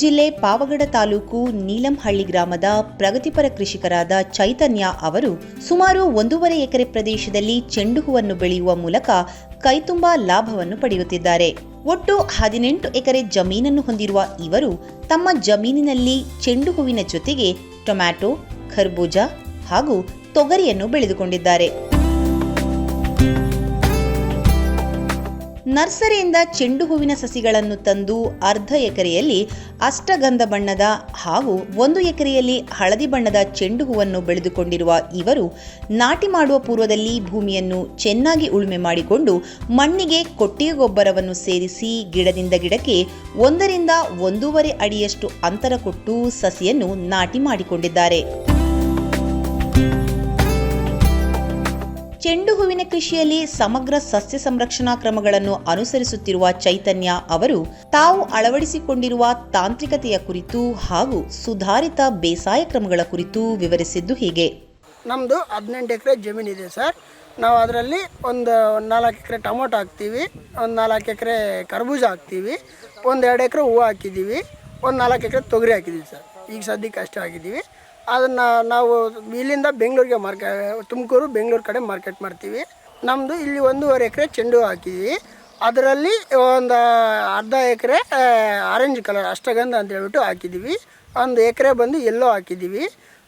ಜಿಲ್ಲೆ ಪಾವಗಡ ತಾಲೂಕು ನೀಲಂಹಳ್ಳಿ ಗ್ರಾಮದ ಪ್ರಗತಿಪರ ಕೃಷಿಕರಾದ ಚೈತನ್ಯ ಅವರು ಸುಮಾರು ಒಂದೂವರೆ ಎಕರೆ ಪ್ರದೇಶದಲ್ಲಿ ಚೆಂಡು ಹೂವನ್ನು ಬೆಳೆಯುವ ಮೂಲಕ ಕೈತುಂಬಾ ಲಾಭವನ್ನು ಪಡೆಯುತ್ತಿದ್ದಾರೆ. ಒಟ್ಟು ಹದಿನೆಂಟು ಎಕರೆ ಜಮೀನನ್ನು ಹೊಂದಿರುವ ಇವರು ತಮ್ಮ ಜಮೀನಿನಲ್ಲಿ ಚೆಂಡು ಹೂವಿನ ಜೊತೆಗೆ ಟೊಮ್ಯಾಟೊ, ಖರ್ಬೂಜ ಹಾಗೂ ತೊಗರಿಯನ್ನು ಬೆಳೆದುಕೊಂಡಿದ್ದಾರೆ. ನರ್ಸರಿಯಿಂದ ಚೆಂಡು ಹೂವಿನ ಸಸಿಗಳನ್ನು ತಂದು ಅರ್ಧ ಎಕರೆಯಲ್ಲಿ ಅಷ್ಟಗಂಧ ಬಣ್ಣದ ಹಾಗೂ ಒಂದು ಎಕರೆಯಲ್ಲಿ ಹಳದಿ ಬಣ್ಣದ ಚೆಂಡು ಹೂವನ್ನು ಬೆಳೆದುಕೊಂಡಿರುವ ಇವರು ನಾಟಿ ಮಾಡುವ ಪೂರ್ವದಲ್ಲಿ ಭೂಮಿಯನ್ನು ಚೆನ್ನಾಗಿ ಉಳುಮೆ ಮಾಡಿಕೊಂಡು ಮಣ್ಣಿಗೆ ಕೊಟ್ಟಿಗೆ ಗೊಬ್ಬರವನ್ನು ಸೇರಿಸಿ ಗಿಡದಿಂದ ಗಿಡಕ್ಕೆ ಒಂದರಿಂದ ಒಂದೂವರೆ ಅಡಿಯಷ್ಟು ಅಂತರ ಕೊಟ್ಟು ಸಸಿಯನ್ನು ನಾಟಿ ಮಾಡಿಕೊಂಡಿದ್ದಾರೆ. ಚೆಂಡು ಹೂವಿನ ಕೃಷಿಯಲ್ಲಿ ಸಮಗ್ರ ಸಸ್ಯ ಸಂರಕ್ಷಣಾ ಕ್ರಮಗಳನ್ನು ಅನುಸರಿಸುತ್ತಿರುವ ಚೈತನ್ಯ ಅವರು ತಾವು ಅಳವಡಿಸಿಕೊಂಡಿರುವ ತಾಂತ್ರಿಕತೆಯ ಕುರಿತು ಹಾಗೂ ಸುಧಾರಿತ ಬೇಸಾಯ ಕ್ರಮಗಳ ಕುರಿತು ವಿವರಿಸಿದ್ದು ಹೀಗೆ. ನಮ್ಮದು ಹದಿನೆಂಟು ಎಕರೆ ಜಮೀನಿದೆ ಸರ್. ನಾವು ಅದರಲ್ಲಿ ಒಂದು ನಾಲ್ಕು ಎಕರೆ ಟೊಮೊಟೊ ಹಾಕ್ತೀವಿ, ಒಂದು ನಾಲ್ಕು ಎಕರೆ ಕರ್ಬೂಜ ಹಾಕ್ತೀವಿ, ಒಂದು ಎರಡು ಎಕರೆ ಹೂವು ಹಾಕಿದ್ದೀವಿ, ಒಂದು ನಾಲ್ಕು ಎಕರೆ ತೊಗರಿ ಹಾಕಿದ್ದೀವಿ ಸರ್. ಈಗ ಸದ್ಯಕ್ಕೆ ಅಷ್ಟೇ ಹಾಕಿದ್ದೀವಿ. ಅದನ್ನು ನಾವು ಇಲ್ಲಿಂದ ಬೆಂಗಳೂರಿಗೆ ಮಾರ್ಕೆ, ತುಮಕೂರು ಬೆಂಗಳೂರು ಕಡೆ ಮಾರ್ಕೆಟ್ ಮಾಡ್ತೀವಿ. ನಮ್ಮದು ಇಲ್ಲಿ ಒಂದೂವರೆ ಎಕರೆ ಚೆಂಡು ಹಾಕಿದ್ವಿ. ಅದರಲ್ಲಿ ಒಂದು ಅರ್ಧ ಎಕರೆ ಆರೆಂಜ್ ಕಲರ್ ಅಷ್ಟಗಂಧ ಅಂತ ಹೇಳ್ಬಿಟ್ಟು ಹಾಕಿದ್ದೀವಿ ಒಂದು ಎಕರೆ ಬಂದು ಎಲ್ಲೋ ಹಾಕಿದ್ದೀವಿ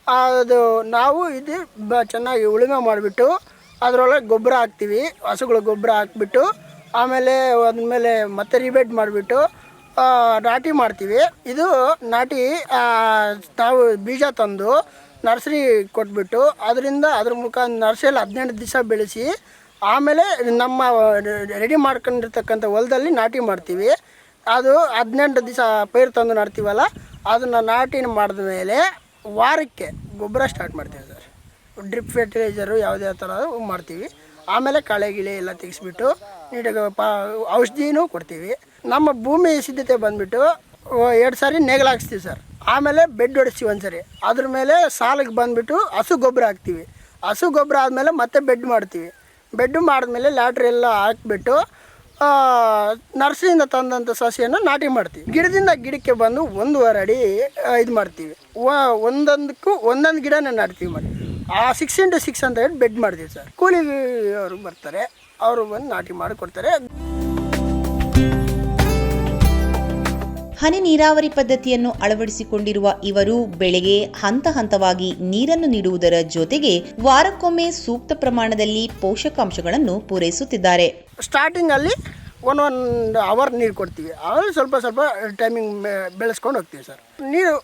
ಅದು ನಾವು ಇದು ಬ, ಚೆನ್ನಾಗಿ ಉಳುಮೆ ಮಾಡಿಬಿಟ್ಟು ಅದರೊಳಗೆ ಗೊಬ್ಬರ ಹಾಕ್ತೀವಿ. ಹಸುಗಳ ಗೊಬ್ಬರ ಹಾಕ್ಬಿಟ್ಟು ಆಮೇಲೆ ಅದ್ಮೇಲೆ ಮತ್ತೆ ರಿಬೇಟ್ ಮಾಡಿಬಿಟ್ಟು ನಾಟಿ ಮಾಡ್ತೀವಿ. ಇದು ನಾಟಿ ನಾವು ಬೀಜ ತಂದು ನರ್ಸರಿ ಕೊಟ್ಬಿಟ್ಟು ಅದರಿಂದ ಅದ್ರ ಮುಖ ನರ್ಸರಿಯಲ್ಲಿ ಹದಿನೆಂಟು ದಿವಸ ಬೆಳೆಸಿ ಆಮೇಲೆ ನಮ್ಮ ರೆಡಿ ಮಾಡ್ಕೊಂಡಿರ್ತಕ್ಕಂಥ ಹೊಲದಲ್ಲಿ ನಾಟಿ ಮಾಡ್ತೀವಿ. ಅದು ಹದಿನೆಂಟು ದಿವಸ ಪೈರು ತಂದು ನಾಡ್ತೀವಲ್ಲ ಅದನ್ನು ನಾಟಿ ಮಾಡಿದ ಮೇಲೆ ವಾರಕ್ಕೆ ಗೊಬ್ಬರ ಸ್ಟಾರ್ಟ್ ಮಾಡ್ತೀವಿ ಸರ್. ಡ್ರಿಪ್ ಫರ್ಟಿಲೈಸರು ಯಾವುದೇ ಥರ ಮಾಡ್ತೀವಿ. ಆಮೇಲೆ ಕಳೆ, ಗಿಳೆ ಎಲ್ಲ ತೆಗೆಸ್ಬಿಟ್ಟು ನೀಟಾಗಿ ಪ ಔಷಧಿನೂ ಕೊಡ್ತೀವಿ. ನಮ್ಮ ಭೂಮಿ ಸಿದ್ಧತೆ ಬಂದುಬಿಟ್ಟು ಎರಡು ಸಾರಿ ನೇಗಿಲು ಹಾಕ್ಸ್ತೀವಿ ಸರ್. ಆಮೇಲೆ ಬೆಡ್ ಹೊಡಿಸ್ತೀವಿ ಒಂದು ಸರಿ ಅದ್ರ ಮೇಲೆ ಸಾಲಿಗೆ ಬಂದುಬಿಟ್ಟು ಹಸು ಗೊಬ್ಬರ ಹಾಕ್ತೀವಿ. ಹಸು ಗೊಬ್ಬರ ಆದಮೇಲೆ ಮತ್ತೆ ಬೆಡ್ ಮಾಡ್ತೀವಿ. ಬೆಡ್ ಮಾಡಿದ್ಮೇಲೆ ಲ್ಯಾಟ್ರಿ ಎಲ್ಲ ಹಾಕ್ಬಿಟ್ಟು ನರ್ಸರಿಯಿಂದ ತಂದಂಥ ಸಸಿಯನ್ನು ನಾಟಿ ಮಾಡ್ತೀವಿ. ಗಿಡದಿಂದ ಗಿಡಕ್ಕೆ ಬಂದು ಒಂದೂವರೆ ಅಡಿ ಇದು ಮಾಡ್ತೀವಿ. ಒಂದೊಂದಕ್ಕೂ ಒಂದೊಂದು ಗಿಡನ ನಾಡ್ತೀವಿ ಮಾಡಿ ಆ ಸಿಕ್ಸ್ ಇಂಟು ಸಿಕ್ಸ್ ಅಂತ ಹೇಳಿ ಬೆಡ್ ಮಾಡ್ತೀವಿ ಸರ್. ಕೂಲಿ ಅವರು ಬರ್ತಾರೆ. ಅವರು ಬಂದು ನಾಟಿ ಮಾಡಿ ಕೊಡ್ತಾರೆ. ಹನಿ ನೀರಾವರಿ ಪದ್ಧತಿಯನ್ನು ಅಳವಡಿಸಿಕೊಂಡಿರುವ ಇವರು ಬೆಳೆಗೆ ಹಂತ ಹಂತವಾಗಿ ನೀರನ್ನು ನೀಡುವುದರ ಜೊತೆಗೆ ವಾರಕ್ಕೊಮ್ಮೆ ಸೂಕ್ತ ಪ್ರಮಾಣದಲ್ಲಿ ಪೋಷಕಾಂಶಗಳನ್ನು ಪೂರೈಸುತ್ತಿದ್ದಾರೆ. ಸ್ಟಾರ್ಟಿಂಗ್ ಅಲ್ಲಿ ಒನ್ ಒನ್ ಅವರ್ ನೀರು ಕೊಡ್ತೀವಿ. ಆಮೇಲೆ ಸ್ವಲ್ಪ ಸ್ವಲ್ಪ ಟೈಮಿಂಗ್ ಬೆಳೆಸ್ಕೊಂಡು ಹೋಗ್ತೀವಿ ಸರ್. ನೀರು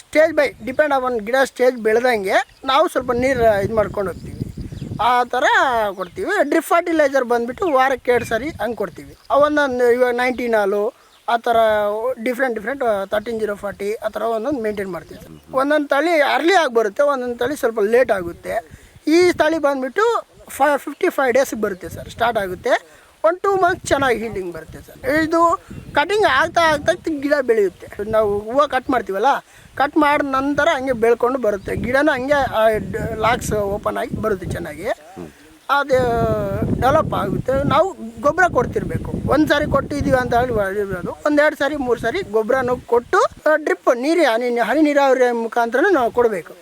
ಸ್ಟೇಜ್ ಬೈ ಡಿಪೆಂಡ್ ಆನ್ ಗಿಡ ಸ್ಟೇಜ್ ಬೆಳೆದಂಗೆ ನಾವು ಸ್ವಲ್ಪ ನೀರು ಇದು ಮಾಡ್ಕೊಂಡು ಹೋಗ್ತೀವಿ. ಆ ಥರ ಕೊಡ್ತೀವಿ. ಡ್ರಿಪ್ ಫರ್ಟಿಲೈಸರ್ ಬಂದುಬಿಟ್ಟು ವಾರಕ್ಕೆ ಎರಡು ಸರಿ ಹಂಗೆ ಕೊಡ್ತೀವಿ. ಒಂದೊಂದು ಇವಾಗ ನೈನ್ಟೀನ್ ಹಾಲು ಆ ಥರ different different thirteen zero forty ಆ ಥರ ಒಂದೊಂದು ಮೇಂಟೈನ್ ಮಾಡ್ತೀವಿ. ಸರ್ ಒಂದೊಂದು ತಳಿ ಅರ್ಲಿ ಆಗಿ ಬರುತ್ತೆ, ಒಂದೊಂದು ತಳಿ ಸ್ವಲ್ಪ ಲೇಟ್ ಆಗುತ್ತೆ. ಈ ತಳಿ ಬಂದುಬಿಟ್ಟು ಫೈ ಫಿಫ್ಟಿ ಫೈವ್ ಡೇಸ್ಗೆ ಬರುತ್ತೆ ಸರ್ ಸ್ಟಾರ್ಟ್ ಆಗುತ್ತೆ. ಒನ್ ಟೂ ಮಂತ್ಸ್ ಚೆನ್ನಾಗಿ ಹೀಲ್ಡಿಂಗ್ ಬರುತ್ತೆ ಸರ್. ಇದು ಕಟಿಂಗ್ ಆಗ್ತಾ ಆಗ್ತಾ ಗಿಡ ಬೆಳೆಯುತ್ತೆ. ನಾವು ಹೂವು ಕಟ್ ಮಾಡ್ತೀವಲ್ಲ ಕಟ್ ಮಾಡಿದ ನಂತರ ಹಂಗೆ ಬೆಳ್ಕೊಂಡು ಬರುತ್ತೆ. ಗಿಡನ ಹಂಗೆ ಲಾಕ್ಸ್ ಓಪನ್ ಆಗಿ ಬರುತ್ತೆ ಚೆನ್ನಾಗಿ. ಅದು ಡೆವಲಪ್ ಆಗುತ್ತೆ. ನಾವು ಗೊಬ್ಬರ ಕೊಡ್ತಿರ್ಬೇಕು. ಒಂದು ಸಾರಿ ಕೊಟ್ಟಿದ್ದೀವಿ ಅಂತ ಹೇಳಿ ಒಂದೆರಡು ಸಾರಿ, ಮೂರು ಸಾರಿ ಗೊಬ್ಬರನೂ ಕೊಟ್ಟು ಡ್ರಿಪ್ ನೀರು, ಹನಿ ಹನಿ ನೀರಾವರಿ ಮುಖಾಂತರ ನಾವು ಕೊಡಬೇಕು.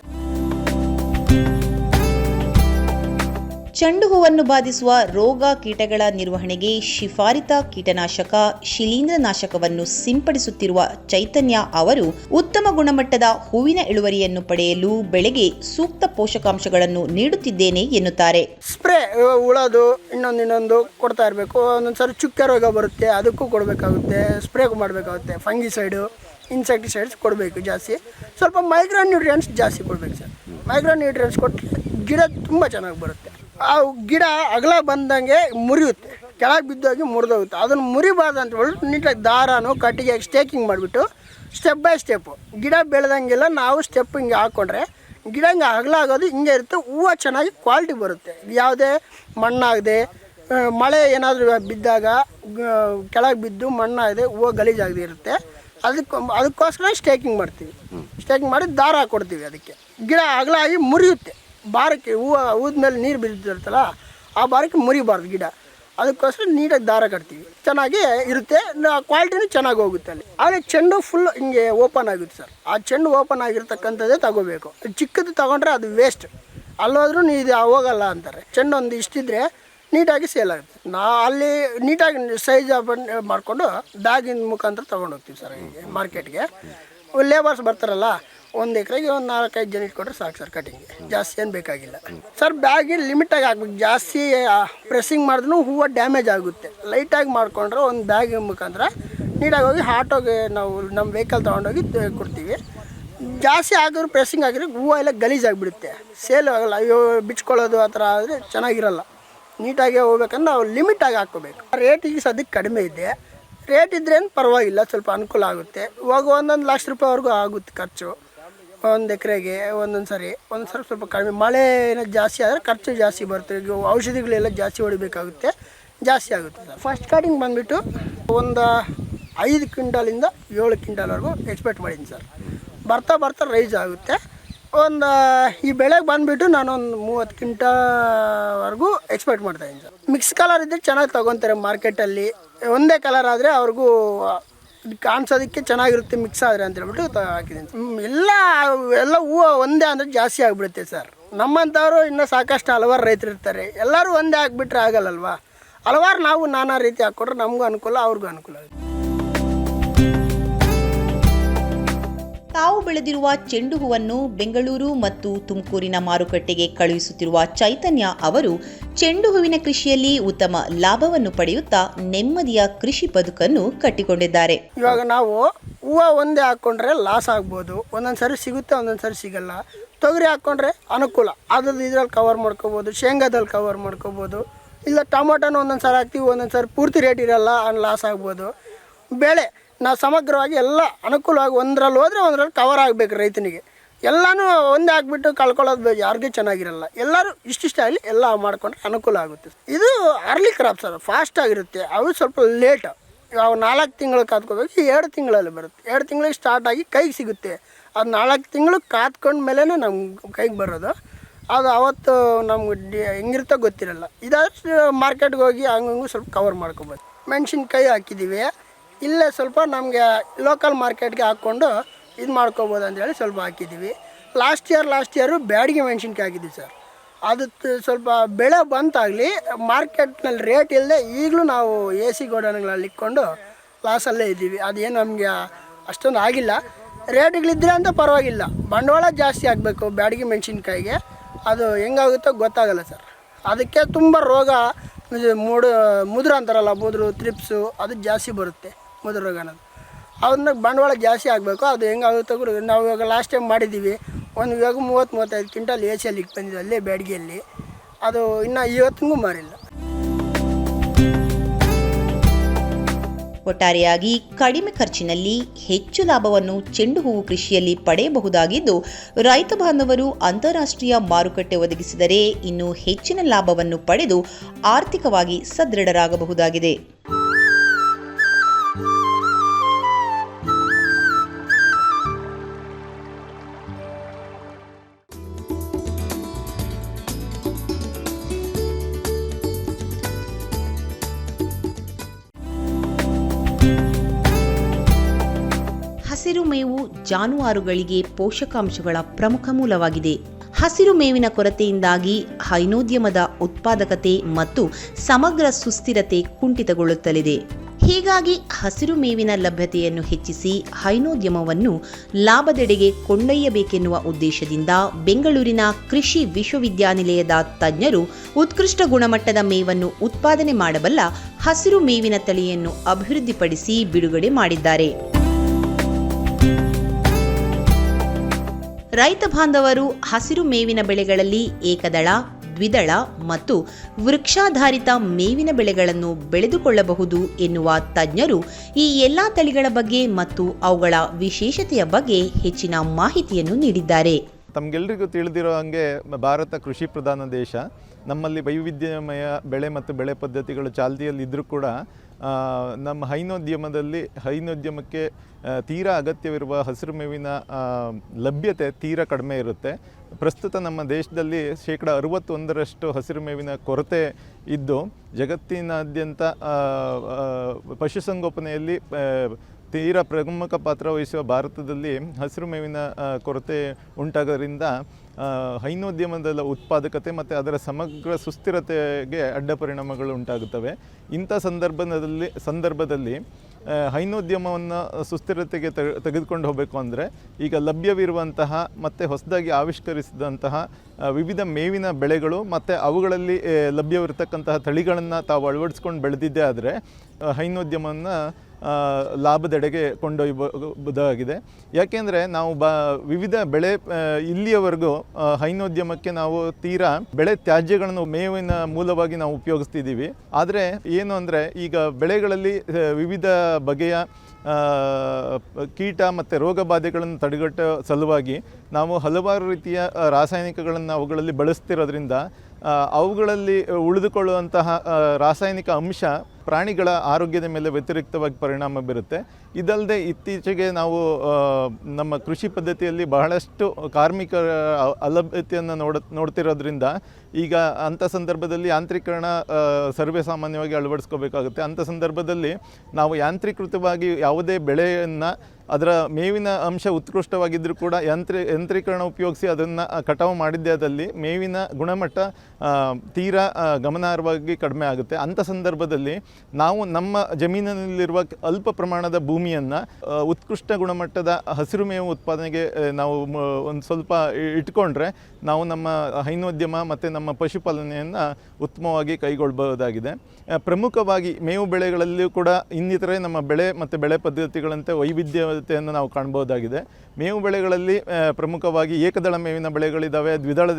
ಚೆಂಡು ಹೂವನ್ನು ಬಾಧಿಸುವ ರೋಗ ಕೀಟಗಳ ನಿರ್ವಹಣೆಗೆ ಶಿಫಾರಿತ ಕೀಟನಾಶಕ ಶಿಲೀಂಧ್ರನಾಶಕವನ್ನು ಸಿಂಪಡಿಸುತ್ತಿರುವ ಚೈತನ್ಯ ಅವರು ಉತ್ತಮ ಗುಣಮಟ್ಟದ ಹೂವಿನ ಇಳುವರಿಯನ್ನು ಪಡೆಯಲು ಬೆಳೆಗೆ ಸೂಕ್ತ ಪೋಷಕಾಂಶಗಳನ್ನು ನೀಡುತ್ತಿದ್ದೇನೆ ಎನ್ನುತ್ತಾರೆ. ಸ್ಪ್ರೇ ಉಳೋದು, ಇನ್ನೊಂದು ಇನ್ನೊಂದು ಕೊಡ್ತಾ ಇರಬೇಕು. ಒಂದೊಂದ್ಸರಿ ಚುಕ್ಕ ರೋಗ ಬರುತ್ತೆ, ಅದಕ್ಕೂ ಕೊಡಬೇಕಾಗುತ್ತೆ. ಸ್ಪ್ರೇ ಮಾಡಬೇಕಾಗುತ್ತೆ. ಫಂಗಿಸೈಡು, ಇನ್ಸೆಕ್ಟಿಸೈಡ್ಸ್ ಕೊಡಬೇಕು ಜಾಸ್ತಿ. ಸ್ವಲ್ಪ ಮೈಕ್ರೋ ನ್ಯೂಟ್ರಿಯನ್ಸ್ ಜಾಸ್ತಿ ಕೊಡಬೇಕು ಸರ್. ಮೈಕ್ರೋ ನ್ಯೂಟ್ರಿಯನ್ಸ್ ಕೊಟ್ಟರೆ ಗಿಡ ತುಂಬ ಚೆನ್ನಾಗಿ ಬರುತ್ತೆ. ಆ ಗಿಡ ಅಗಲ ಬಂದಂಗೆ ಮುರಿಯುತ್ತೆ. ಕೆಳಗೆ ಬಿದ್ದೋಗಿ ಮುರಿದೋಗುತ್ತೆ. ಅದನ್ನು ಮುರಿಬಾರ್ದು ಅಂತ ಹೇಳ್ಬಿಟ್ಟು ನೀಟಾಗಿ ದಾರನೂ ಕಟ್ಟಿಗೆ ಸ್ಟೇಕಿಂಗ್ ಮಾಡಿಬಿಟ್ಟು ಸ್ಟೆಪ್ ಬೈ ಸ್ಟೆಪ್ಪು ಗಿಡ ಬೆಳೆದಂಗೆಲ್ಲ ನಾವು ಸ್ಟೆಪ್ ಹಿಂಗೆ ಹಾಕ್ಕೊಂಡ್ರೆ ಗಿಡ ಹಿಂಗೆ ಅಗಲ ಆಗೋದು ಹಿಂಗೆ ಇರುತ್ತೆ. ಹೂವು ಚೆನ್ನಾಗಿ ಕ್ವಾಲಿಟಿ ಬರುತ್ತೆ. ಯಾವುದೇ ಮಣ್ಣಾಗದೆ ಮಳೆ ಏನಾದರೂ ಬಿದ್ದಾಗ ಕೆಳಗೆ ಬಿದ್ದು ಮಣ್ಣಾಗದೆ ಹೂವು ಗಲೀಜಾಗದೆ ಇರುತ್ತೆ. ಅದಕ್ಕೆ ಅದಕ್ಕೋಸ್ಕರ ಸ್ಟೇಕಿಂಗ್ ಮಾಡ್ತೀವಿ. ಸ್ಟೇಕಿಂಗ್ ಮಾಡಿ ದಾರ ಕೊಡ್ತೀವಿ ಅದಕ್ಕೆ. ಗಿಡ ಅಗಲಾಗಿ ಮುರಿಯುತ್ತೆ. ಬಾರಕ್ಕೆ ಹೂವು ಹೂದ ಮೇಲೆ ನೀರು ಬೀಳ್ತಿರ್ತಲ್ಲ ಆ ಬಾರಕ್ಕೆ ಮುರಿಬಾರ್ದು ಗಿಡ. ಅದಕ್ಕೋಸ್ಕರ ನೀಟಾಗಿ ದಾರ ಕಟ್ತೀವಿ. ಚೆನ್ನಾಗಿ ಇರುತ್ತೆ. ಕ್ವಾಲಿಟಿನೂ ಚೆನ್ನಾಗಿ ಹೋಗುತ್ತೆ ಅಲ್ಲಿ. ಆದರೆ ಚೆಂಡು ಫುಲ್ ಹಿಂಗೆ ಓಪನ್ ಆಗುತ್ತೆ ಸರ್. ಆ ಚೆಂಡು ಓಪನ್ ಆಗಿರ್ತಕ್ಕಂಥದ್ದೇ ತಗೋಬೇಕು. ಚಿಕ್ಕದು ತಗೊಂಡ್ರೆ ಅದು ವೇಸ್ಟ್ ಅಲ್ಲೋದ್ರೂ ನೀ ಇದು ಹೋಗಲ್ಲ ಅಂತಾರೆ. ಚೆಂಡು ಒಂದು ಇಷ್ಟಿದ್ರೆ ನೀಟಾಗಿ ಸೇಲ್ ಆಗುತ್ತೆ. ನಾ ಅಲ್ಲಿ ನೀಟಾಗಿ ಸೈಜ್ ಮಾಡಿಕೊಂಡು ಬ್ಯಾಗಿನ ಮುಖಾಂತರ ತೊಗೊಂಡು ಹೋಗ್ತೀವಿ ಸರ್ ಹಿಂಗೆ ಮಾರ್ಕೆಟ್ಗೆ ಲೇಬರ್ಸ್ ಬರ್ತಾರಲ್ಲ ಒಂದು ಎಕರೆಗೆ ಒಂದು ನಾಲ್ಕೈದು ಜನ ಇಟ್ಕೊಂಡ್ರೆ ಸಾಕು ಸರ್ ಕಟಿಂಗ್ ಜಾಸ್ತಿ ಏನು ಬೇಕಾಗಿಲ್ಲ. ಸರ್ ಬ್ಯಾಗಿ ಲಿಮಿಟಾಗಿ ಹಾಕ್ಬೇಕು. ಜಾಸ್ತಿ ಪ್ರೆಸ್ಸಿಂಗ್ ಮಾಡಿದ್ರೂ ಹೂವು ಡ್ಯಾಮೇಜ್ ಆಗುತ್ತೆ. ಲೈಟಾಗಿ ಮಾಡಿಕೊಂಡ್ರೆ ಒಂದು ಬ್ಯಾಗ್ ಮುಖಾಂತರ ನೀಟಾಗಿ ಹೋಗಿ ಆಟೋಗೆ ನಾವು ನಮ್ಮ ವೆಹಿಕಲ್ ತೊಗೊಂಡೋಗಿ ಕೊಡ್ತೀವಿ. ಜಾಸ್ತಿ ಆಗಿದ್ರು ಪ್ರೆಸ್ಸಿಂಗ್ ಆಗಿದ್ರೆ ಹೂವು ಎಲ್ಲ ಗಲೀಜಾಗಿಬಿಡುತ್ತೆ ಸೇಲ್ ಆಗಲ್ಲ. ಅಯ್ಯೋ, ಬಿಚ್ಕೊಳ್ಳೋದು ಆ ಥರ ಆದರೆ ಚೆನ್ನಾಗಿರಲ್ಲ. ನೀಟಾಗಿ ಹೋಗ್ಬೇಕಂದ್ರೆ ನಾವು ಲಿಮಿಟಾಗಿ ಹಾಕ್ಕೋಬೇಕು. ರೇಟ್ ಈಗ ಸದ್ಯಕ್ಕೆ ಕಡಿಮೆ ಇದೆ. ರೇಟ್ ಇದ್ರೇನು ಪರವಾಗಿಲ್ಲ. ಸ್ವಲ್ಪ ಅನುಕೂಲ ಆಗುತ್ತೆ. ಇವಾಗ ಒಂದೊಂದು ಲಕ್ಷ ರೂಪಾಯಿವರೆಗೂ ಆಗುತ್ತೆ ಖರ್ಚು. ಒಂದು ಎಕರೆಗೆ ಒಂದೊಂದು ಸರಿ, ಒಂದು ಸ್ವಲ್ಪ ಸ್ವಲ್ಪ ಕಡಿಮೆ. ಮಳೆ ಏನೋ ಜಾಸ್ತಿ ಆದರೆ ಖರ್ಚು ಜಾಸ್ತಿ ಬರುತ್ತೆ. ಈಗ ಔಷಧಿಗಳೆಲ್ಲ ಜಾಸ್ತಿ ಹೊಡಿಬೇಕಾಗುತ್ತೆ. ಜಾಸ್ತಿ ಆಗುತ್ತೆ ಫಸ್ಟ್ ಕಟಿಂಗ್ ಬಂದುಬಿಟ್ಟು ಒಂದು ಐದು ಕ್ವಿಂಟಾಲಿಂದ ಏಳು ಕ್ವಿಂಟಾಲ್ವರೆಗೂ ಎಕ್ಸ್ಪೆಕ್ಟ್ ಮಾಡೀನಿ ಸರ್. ಬರ್ತಾ ಬರ್ತಾ ರೈಸ್ ಆಗುತ್ತೆ. ಒಂದು, ಈ ಬೆಳೆಗೆ ಬಂದುಬಿಟ್ಟು ನಾನು ಒಂದು ಮೂವತ್ತು ಕ್ವಿಂಟಾವರೆಗೂ ಎಕ್ಸ್ಪೆಕ್ಟ್ ಮಾಡ್ತಾಯಿದ್ದೀನಿ ಸರ್. ಮಿಕ್ಸ್ ಕಲರ್ ಇದ್ದರೆ ಚೆನ್ನಾಗಿ ತೊಗೊತಾರೆ ಮಾರ್ಕೆಟಲ್ಲಿ ಒಂದೇ ಕಲರ್ ಆದರೆ ಅವ್ರಿಗೂ ಕಾಣಿಸೋದಕ್ಕೆ ಚೆನ್ನಾಗಿರುತ್ತೆ ಮಿಕ್ಸ್ ಆದರೆ ಅಂತ ಹೇಳ್ಬಿಟ್ಟು ಹಾಕಿದ್ದೀನಿ. ಎಲ್ಲ ಎಲ್ಲ ಹೂವು ಒಂದೇ ಅಂದರೆ ಜಾಸ್ತಿ ಆಗಿಬಿಡುತ್ತೆ ಸರ್. ನಮ್ಮಂಥವ್ರು ಇನ್ನೂ ಸಾಕಷ್ಟು ಹಲವಾರು ರೈತರು ಇರ್ತಾರೆ. ಎಲ್ಲರೂ ಒಂದೇ ಹಾಕ್ಬಿಟ್ರೆ ಆಗಲ್ಲಲ್ವಾ? ಹಲವಾರು ನಾವು ನಾನಾ ರೀತಿ ಹಾಕ್ಕೊಟ್ರೆ ನಮಗೂ ಅನುಕೂಲ, ಅವ್ರಿಗೂ ಅನುಕೂಲ ಆಗುತ್ತೆ. ತಾವು ಬೆಳೆದಿರುವ ಚೆಂಡು ಹೂವನ್ನು ಬೆಂಗಳೂರು ಮತ್ತು ತುಮಕೂರಿನ ಮಾರುಕಟ್ಟೆಗೆ ಕಳುಹಿಸುತ್ತಿರುವ ಚೈತನ್ಯ ಅವರು ಚೆಂಡು ಹೂವಿನ ಕೃಷಿಯಲ್ಲಿ ಉತ್ತಮ ಲಾಭವನ್ನು ಪಡೆಯುತ್ತಾ ನೆಮ್ಮದಿಯ ಕೃಷಿ ಬದುಕನ್ನು ಕಟ್ಟಿಕೊಂಡಿದ್ದಾರೆ. ಇವಾಗ ನಾವು ಹೂವು ಒಂದೇ ಹಾಕೊಂಡ್ರೆ ಲಾಸ್ ಆಗ್ಬೋದು. ಒಂದೊಂದು ಸರಿ ಸಿಗುತ್ತೆ, ಒಂದೊಂದು ಸರಿ ಸಿಗಲ್ಲ. ತೊಗರಿ ಹಾಕೊಂಡ್ರೆ ಅನುಕೂಲ. ಅದ್ರದ್ದು ಇದ್ರಲ್ಲಿ ಕವರ್ ಮಾಡ್ಕೋಬೋದು, ಶೇಂಗಾದಲ್ಲಿ ಕವರ್ ಮಾಡ್ಕೋಬೋದು. ಇಲ್ಲ ಟೊಮೊಟೊನ ಒಂದೊಂದು ಸಾರಿ ಹಾಕ್ತೀವಿ, ಒಂದೊಂದು ಪೂರ್ತಿ ರೇಟ್ ಇರಲ್ಲ ಲಾಸ್ ಆಗ್ಬೋದು. ಬೆಳೆ ನಾವು ಸಮಗ್ರವಾಗಿ ಎಲ್ಲ ಅನುಕೂಲವಾಗಿ ಒಂದರಲ್ಲಿ ಹೋದರೆ ಒಂದರಲ್ಲಿ ಕವರ್ ಆಗಬೇಕು ರೈತನಿಗೆ. ಎಲ್ಲನೂ ಒಂದೇ ಹಾಕ್ಬಿಟ್ಟು ಕಳ್ಕೊಳ್ಳೋದು ಯಾರಿಗೂ ಚೆನ್ನಾಗಿರಲ್ಲ. ಎಲ್ಲರೂ ಇಷ್ಟಿಷ್ಟ ಆಗಲಿ ಎಲ್ಲ ಮಾಡ್ಕೊಂಡ್ರೆ ಅನುಕೂಲ ಆಗುತ್ತೆ. ಇದು ಅರ್ಲಿ ಕ್ರಾಪ್ ಸರ್ ಫಾಸ್ಟ್ ಆಗಿರುತ್ತೆ. ಅವು ಸ್ವಲ್ಪ ಲೇಟ್ ಅವು ನಾಲ್ಕು ತಿಂಗಳು ಕಾದ್ಕೋಬೇಕು, ಎರಡು ತಿಂಗಳಲ್ಲಿ ಬರುತ್ತೆ. ಎರಡು ತಿಂಗಳಿಗೆ ಸ್ಟಾರ್ಟ್ ಆಗಿ ಕೈಗೆ ಸಿಗುತ್ತೆ. ಅದು ನಾಲ್ಕು ತಿಂಗಳು ಕಾದ್ಕೊಂಡ ಮೇಲೇ ನಮ್ಮ ಕೈಗೆ ಬರೋದು. ಅದು ಅವತ್ತು ನಮ್ಗೆ ಡಿ- ಹೆಂಗಿರುತ್ತೋ ಗೊತ್ತಿರಲ್ಲ. ಇದಾದ ಮಾರ್ಕೆಟ್ಗೆ ಹೋಗಿ ಹಂಗಂಗೂ ಸ್ವಲ್ಪ ಕವರ್ ಮಾಡ್ಕೊಬೋದು. ಮೆಣಸಿನ್ಕಾಯಿ ಹಾಕಿದ್ದೀವಿ. ಇಲ್ಲೇ ಸ್ವಲ್ಪ ನಮಗೆ ಲೋಕಲ್ ಮಾರ್ಕೆಟ್ಗೆ ಹಾಕ್ಕೊಂಡು ಇದು ಮಾಡ್ಕೋಬೋದು ಅಂತೇಳಿ ಸ್ವಲ್ಪ ಹಾಕಿದ್ದೀವಿ last year last year Byadgi ಮೆಣಸಿನ್ಕಾಯಿ ಹಾಕಿದ್ವಿ ಸರ್ ಅದು ಸ್ವಲ್ಪ ಬೆಳೆ ಬಂತಾಗಲಿ ಮಾರ್ಕೆಟ್ನಲ್ಲಿ ರೇಟ್ ಇಲ್ಲದೆ ಈಗಲೂ ನಾವು ಎ ಸಿ ಗೋಡನ್ಗಳಲ್ಲಿ ಇಟ್ಕೊಂಡು ಲಾಸಲ್ಲೇ ಇದ್ದೀವಿ. ಅದೇನು ನಮಗೆ ಅಷ್ಟೊಂದು ಆಗಿಲ್ಲ. ರೇಟ್ಗಳಿದ್ರೆ ಅಂತ ಪರವಾಗಿಲ್ಲ. ಬಂಡವಾಳ ಜಾಸ್ತಿ ಆಗಬೇಕು ಬ್ಯಾಡಿಗೆ ಮೆಣಸಿನ್ಕಾಯಿಗೆ. ಅದು ಹೆಂಗಾಗುತ್ತೋ ಗೊತ್ತಾಗಲ್ಲ ಸರ್ ಅದಕ್ಕೆ ತುಂಬ ರೋಗ ಮೂಡು ಮುದುರು ಅಂತಾರಲ್ಲ ಮುದುರು ತ್ರಿಪ್ಸು ಅದು ಜಾಸ್ತಿ ಬರುತ್ತೆ. ಮುದುರು ರೋಗ ಅನ್ನೋದು. ಅದನ್ನ ಬಂಡವಾಳ ಜಾಸ್ತಿ ಆಗಬೇಕು, ಅದು ಹೆಂಗಾಗುತ್ತೆ ಗುರು? ನಾವು ಇವಾಗ ಲಾಸ್ಟ್ ಟೈಮ್ ಮಾಡಿದ್ದೀವಿ ಒಂದು ಇವಾಗ ಮೂವತ್ತು ಮೂವತ್ತೈದು ಕ್ವಿಂಟಲ್ ಎ ಸಿಯಲ್ಲಿ ಬಂದಿದೆ ಅಲ್ಲೇ ಬ್ಯಾಡಿಗೆಯಲ್ಲಿ. ಅದು ಇನ್ನು ಇವತ್ತಿಗೂ ಮಾರಿಲ್ಲ. ಒಟ್ಟಾರೆಯಾಗಿ ಕಡಿಮೆ ಖರ್ಚಿನಲ್ಲಿ ಹೆಚ್ಚು ಲಾಭವನ್ನು ಚೆಂಡು ಹೂವು ಕೃಷಿಯಲ್ಲಿ ಪಡೆಯಬಹುದಾಗಿದ್ದು, ರೈತ ಬಾಂಧವರು ಅಂತಾರಾಷ್ಟ್ರೀಯ ಮಾರುಕಟ್ಟೆ ಒದಗಿಸಿದರೆ ಇನ್ನೂ ಹೆಚ್ಚಿನ ಲಾಭವನ್ನು ಪಡೆದು ಆರ್ಥಿಕವಾಗಿ ಸದೃಢರಾಗಬಹುದಾಗಿದೆ. ಹಸಿರು ಮೇವು ಜಾನುವಾರುಗಳಿಗೆ ಪೋಷಕಾಂಶಗಳ ಪ್ರಮುಖ ಮೂಲವಾಗಿದೆ. ಹಸಿರು ಮೇವಿನ ಕೊರತೆಯಿಂದಾಗಿ ಹೈನೋದ್ಯಮದ ಉತ್ಪಾದಕತೆ ಮತ್ತು ಸಮಗ್ರ ಸುಸ್ಥಿರತೆ ಕುಂಠಿತಗೊಳ್ಳುತ್ತಲಿದೆ. ಹೀಗಾಗಿ ಹಸಿರು ಮೇವಿನ ಲಭ್ಯತೆಯನ್ನು ಹೆಚ್ಚಿಸಿ ಹೈನೋದ್ಯಮವನ್ನು ಲಾಭದೆಡೆಗೆ ಕೊಂಡೊಯ್ಯಬೇಕೆನ್ನುವ ಉದ್ದೇಶದಿಂದ ಬೆಂಗಳೂರಿನ ಕೃಷಿ ವಿಶ್ವವಿದ್ಯಾನಿಲಯದ ತಜ್ಞರು ಉತ್ಕೃಷ್ಟ ಗುಣಮಟ್ಟದ ಮೇವನ್ನು ಉತ್ಪಾದನೆ ಮಾಡಬಲ್ಲ ಹಸಿರು ಮೇವಿನ ತಳಿಯನ್ನು ಅಭಿವೃದ್ಧಿಪಡಿಸಿ ಬಿಡುಗಡೆ ಮಾಡಿದ್ದಾರೆ. ರೈತ ಬಾಂಧವರು ಹಸಿರು ಮೇವಿನ ಬೆಳೆಗಳಲ್ಲಿ ಏಕದಳ, ದ್ವಿದಳ ಮತ್ತು ವೃಕ್ಷಾಧಾರಿತ ಮೇವಿನ ಬೆಳೆಗಳನ್ನು ಬೆಳೆದುಕೊಳ್ಳಬಹುದು ಎನ್ನುವ ತಜ್ಞರು ಈ ಎಲ್ಲಾ ತಳಿಗಳ ಬಗ್ಗೆ ಮತ್ತು ಅವುಗಳ ವಿಶೇಷತೆಯ ಬಗ್ಗೆ ಹೆಚ್ಚಿನ ಮಾಹಿತಿಯನ್ನು ನೀಡಿದ್ದಾರೆ. ತಮಗೆಲ್ಲರಿಗೂ ತಿಳಿದಿರೋ ಹಾಗೆ ಭಾರತ ಕೃಷಿ ಪ್ರಧಾನ ದೇಶ. ನಮ್ಮಲ್ಲಿ ವೈವಿಧ್ಯಮಯ ಬೆಳೆ ಮತ್ತು ಬೆಳೆ ಪದ್ಧತಿಗಳು ಚಾಲ್ತಿಯಲ್ಲಿದ್ದರೂ ಕೂಡ ನಮ್ಮ ಹೈನೋದ್ಯಮದಲ್ಲಿ, ಹೈನೋದ್ಯಮಕ್ಕೆ ತೀರ ಅಗತ್ಯವಿರುವ ಹಸಿರು ಮೇವಿನ ಲಭ್ಯತೆ ತೀರ ಕಡಿಮೆ ಇರುತ್ತೆ. ಪ್ರಸ್ತುತ ನಮ್ಮ ದೇಶದಲ್ಲಿ ಶೇಕಡ ಅರವತ್ತೊಂದರಷ್ಟು ಹಸಿರು ಮೇವಿನ ಕೊರತೆ ಇದ್ದು, ಜಗತ್ತಿನಾದ್ಯಂತ ಪಶುಸಂಗೋಪನೆಯಲ್ಲಿ ತೀರ ಪ್ರಮುಖ ಪಾತ್ರ ವಹಿಸುವ ಭಾರತದಲ್ಲಿ ಹಸಿರು ಮೇವಿನ ಕೊರತೆ ಉಂಟಾಗೋದ್ರಿಂದ ಹೈನೋದ್ಯಮದ ಉತ್ಪಾದಕತೆ ಮತ್ತು ಅದರ ಸಮಗ್ರ ಸುಸ್ಥಿರತೆಗೆ ಅಡ್ಡ ಪರಿಣಾಮಗಳು ಉಂಟಾಗುತ್ತವೆ. ಇಂಥ ಸಂದರ್ಭದಲ್ಲಿ ಸಂದರ್ಭದಲ್ಲಿ ಹೈನೋದ್ಯಮವನ್ನು ಸುಸ್ಥಿರತೆಗೆ ತೆಗೆದುಕೊಂಡು ಹೋಗಬೇಕು ಅಂದರೆ ಈಗ ಲಭ್ಯವಿರುವಂತಹ ಮತ್ತು ಹೊಸದಾಗಿ ಆವಿಷ್ಕರಿಸಿದಂತಹ ವಿವಿಧ ಮೇವಿನ ಬೆಳೆಗಳು ಮತ್ತು ಅವುಗಳಲ್ಲಿ ಲಭ್ಯವಿರತಕ್ಕಂತಹ ತಳಿಗಳನ್ನು ತಾವು ಅಳವಡಿಸ್ಕೊಂಡು ಬೆಳೆದಿದ್ದೇ ಆದರೆ ಹೈನೋದ್ಯಮವನ್ನು ಲಾಭದೆಡೆಗೆ ಕೊಂಡೊಯ್ಯಬಹುದಾಗಿದೆ. ಯಾಕೆಂದರೆ ನಾವು ಬ, ವಿವಿಧ ಬೆಳೆ ಇಲ್ಲಿಯವರೆಗೂ ಹೈನೋದ್ಯಮಕ್ಕೆ ನಾವು ತೀರಾ ಬೆಳೆ ತ್ಯಾಜ್ಯಗಳನ್ನು ಮೇವಿನ ಮೂಲವಾಗಿ ನಾವು ಉಪಯೋಗಿಸ್ತಿದ್ದೀವಿ. ಆದರೆ ಏನು ಅಂದರೆ, ಈಗ ಬೆಳೆಗಳಲ್ಲಿ ವಿವಿಧ ಬಗೆಯ ಕೀಟ ಮತ್ತು ರೋಗ ಬಾಧೆಗಳನ್ನು ತಡೆಗಟ್ಟೋ ಸಲುವಾಗಿ ನಾವು ಹಲವಾರು ರೀತಿಯ ರಾಸಾಯನಿಕಗಳನ್ನು ಅವುಗಳಲ್ಲಿ ಬಳಸ್ತಿರೋದ್ರಿಂದ ಅವುಗಳಲ್ಲಿ ಉಳಿದುಕೊಳ್ಳುವಂತಹ ರಾಸಾಯನಿಕ ಅಂಶ ಪ್ರಾಣಿಗಳ ಆರೋಗ್ಯದ ಮೇಲೆ ವ್ಯತಿರಿಕ್ತವಾಗಿ ಪರಿಣಾಮ ಬೀರುತ್ತೆ. ಇದಲ್ಲದೆ ಇತ್ತೀಚೆಗೆ ನಾವು ನಮ್ಮ ಕೃಷಿ ಪದ್ಧತಿಯಲ್ಲಿ ಬಹಳಷ್ಟು ಕಾರ್ಮಿಕರ ಅಲಭ್ಯತೆಯನ್ನು ನೋಡ, ನೋಡ್ತಿರೋದ್ರಿಂದ ಈಗ ಅಂಥ ಸಂದರ್ಭದಲ್ಲಿ ಯಾಂತ್ರೀಕರಣ ಸರ್ವೇ ಸಾಮಾನ್ಯವಾಗಿ ಅಳವಡಿಸ್ಕೋಬೇಕಾಗುತ್ತೆ. ಅಂಥ ಸಂದರ್ಭದಲ್ಲಿ ನಾವು ಯಾಂತ್ರೀಕೃತವಾಗಿ ಯಾವುದೇ ಬೆಳೆಯನ್ನು ಅದರ ಮೇವಿನ ಅಂಶ ಉತ್ಕೃಷ್ಟವಾಗಿದ್ದರೂ ಕೂಡ ಯಂತ್ರ, ಯಂತ್ರೀಕರಣ ಉಪಯೋಗಿಸಿ ಅದನ್ನು ಕಟಾವು ಮಾಡಿದ್ದಾದಲ್ಲಿ ಮೇವಿನ ಗುಣಮಟ್ಟ ತೀರಾ ಗಮನಾರ್ಹವಾಗಿ ಕಡಿಮೆ ಆಗುತ್ತೆ. ಅಂಥ ಸಂದರ್ಭದಲ್ಲಿ ನಾವು ನಮ್ಮ ಜಮೀನಿನಲ್ಲಿರುವ ಅಲ್ಪ ಪ್ರಮಾಣದ ಭೂಮಿಯನ್ನು ಉತ್ಕೃಷ್ಟ ಗುಣಮಟ್ಟದ ಹಸಿರು ಮೇವು ಉತ್ಪಾದನೆಗೆ ನಾವು ಒಂದು ಸ್ವಲ್ಪ ಇಟ್ಕೊಂಡ್ರೆ ನಾವು ನಮ್ಮ ಹೈನೋದ್ಯಮ ಮತ್ತು ನಮ್ಮ ಪಶುಪಾಲನೆಯನ್ನು ಉತ್ತಮವಾಗಿ ಕೈಗೊಳ್ಳಬಹುದಾಗಿದೆ ಪ್ರಮುಖವಾಗಿ ಮೇವು ಬೆಳೆಗಳಲ್ಲಿಯೂ ಕೂಡ ಇನ್ನಿತರೆ ನಮ್ಮ ಬೆಳೆ ಮತ್ತು ಬೆಳೆ ಪದ್ಧತಿಗಳಂತೆ ವೈವಿಧ್ಯತೆಯನ್ನು ನಾವು ಕಾಣ್ಬೋದಾಗಿದೆ ಮೇವು ಬೆಳೆಗಳಲ್ಲಿ ಪ್ರಮುಖವಾಗಿ ಏಕದಳ ಮೇವಿನ ಬೆಳೆಗಳಿದ್ದಾವೆ ದ್ವಿದಳ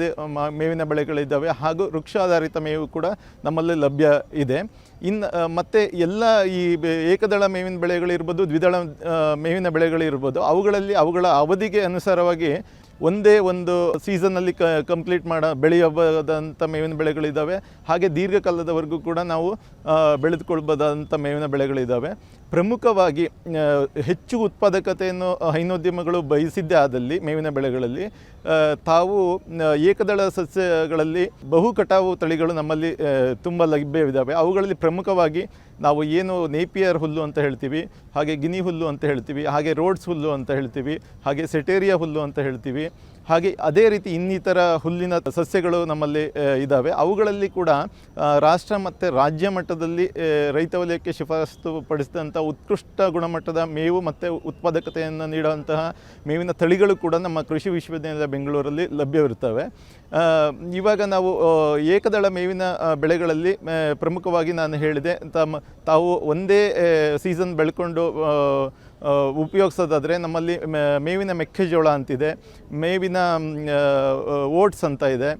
ಮೇವಿನ ಬೆಳೆಗಳಿದ್ದಾವೆ ಹಾಗೂ ವೃಕ್ಷಾಧಾರಿತ ಮೇವು ಕೂಡ ನಮ್ಮಲ್ಲಿ ಲಭ್ಯ ಇದೆ. ಇನ್ನು ಮತ್ತು ಎಲ್ಲ ಈ ಏಕದಳ ಮೇವಿನ ಬೆಳೆಗಳಿರ್ಬೋದು, ದ್ವಿದಳ ಮೇವಿನ ಬೆಳೆಗಳಿರ್ಬೋದು, ಅವುಗಳಲ್ಲಿ ಅವುಗಳ ಅವಧಿಗೆ ಅನುಸಾರವಾಗಿ ಒಂದೇ ಒಂದು ಸೀಸನ್ನಲ್ಲಿ ಕ ಕಂಪ್ಲೀಟ್ ಮಾಡ ಬೆಳೆಯಬಹುದಂಥ ಮೇವಿನ ಬೆಳೆಗಳಿದ್ದಾವೆ ಹಾಗೆ ದೀರ್ಘಕಾಲದವರೆಗೂ ಕೂಡ ನಾವು ಬೆಳೆದುಕೊಳ್ಬೋದಾದಂಥ ಮೇವಿನ ಬೆಳೆಗಳಿದ್ದಾವೆ ಪ್ರಮುಖವಾಗಿ ಹೆಚ್ಚು ಉತ್ಪಾದಕತೆಯನ್ನು ಹೈನೋದ್ಯಮಗಳು ಬಯಸಿದ್ದೇ ಆದಲ್ಲಿ ಮೇವಿನ ಬೆಳೆಗಳಲ್ಲಿ ತಾವು ಏಕದಳ ಸಸ್ಯಗಳಲ್ಲಿ ಬಹು ಕಟಾವು ತಳಿಗಳು ನಮ್ಮಲ್ಲಿ ತುಂಬ ಲಭ್ಯವಿದ್ದಾವೆ ಅವುಗಳಲ್ಲಿ ಪ್ರಮುಖವಾಗಿ ನಾವು ಏನು ನೇಪಿಯರ್ ಹುಲ್ಲು ಅಂತ ಹೇಳ್ತೀವಿ ಹಾಗೆ ಗಿನಿ ಹುಲ್ಲು ಅಂತ ಹೇಳ್ತೀವಿ ಹಾಗೆ ರೋಡ್ಸ್ ಹುಲ್ಲು ಅಂತ ಹೇಳ್ತೀವಿ ಹಾಗೆ ಸೆಟೇರಿಯಾ ಹುಲ್ಲು ಅಂತ ಹೇಳ್ತೀವಿ ಹಾಗೆ ಅದೇ ರೀತಿ ಇನ್ನಿತರ ಹುಲ್ಲಿನ ಸಸ್ಯಗಳು ನಮ್ಮಲ್ಲಿ ಇದ್ದಾವೆ ಅವುಗಳಲ್ಲಿ ಕೂಡ ರಾಷ್ಟ್ರ ಮತ್ತು ರಾಜ್ಯ ಮಟ್ಟದಲ್ಲಿ ರೈತ ವಲಯಕ್ಕೆ ಶಿಫಾರಸು ಪಡಿಸಿದಂಥ ಉತ್ಕೃಷ್ಟ ಗುಣಮಟ್ಟದ ಮೇವು ಮತ್ತು ಉತ್ಪಾದಕತೆಯನ್ನು ನೀಡುವಂತಹ ಮೇವಿನ ತಳಿಗಳು ಕೂಡ ನಮ್ಮ ಕೃಷಿ ವಿಶ್ವವಿದ್ಯಾಲಯ ಬೆಂಗಳೂರಲ್ಲಿ ಲಭ್ಯವಿರ್ತವೆ ಆ, ಇವಾಗ ನಾವು ಏಕದಳ ಮೇವಿನ ಬೆಳೆಗಳಲ್ಲಿ ಪ್ರಮುಖವಾಗಿ ನಾನು ಹೇಳಿದೆ ತಮ್ಮ ತಾವು ಒಂದೇ ಸೀಸನ್ ಬೆಳ್ಕೊಂಡು ಉಪಯೋಗಿಸೋದಾದರೆ ನಮ್ಮಲ್ಲಿ ಮೇವಿನ ಮೆಕ್ಕೆಜೋಳ ಅಂತಿದೆ. ಮೇವಿನ ಓಟ್ಸ್ ಅಂತ ಇದೆ.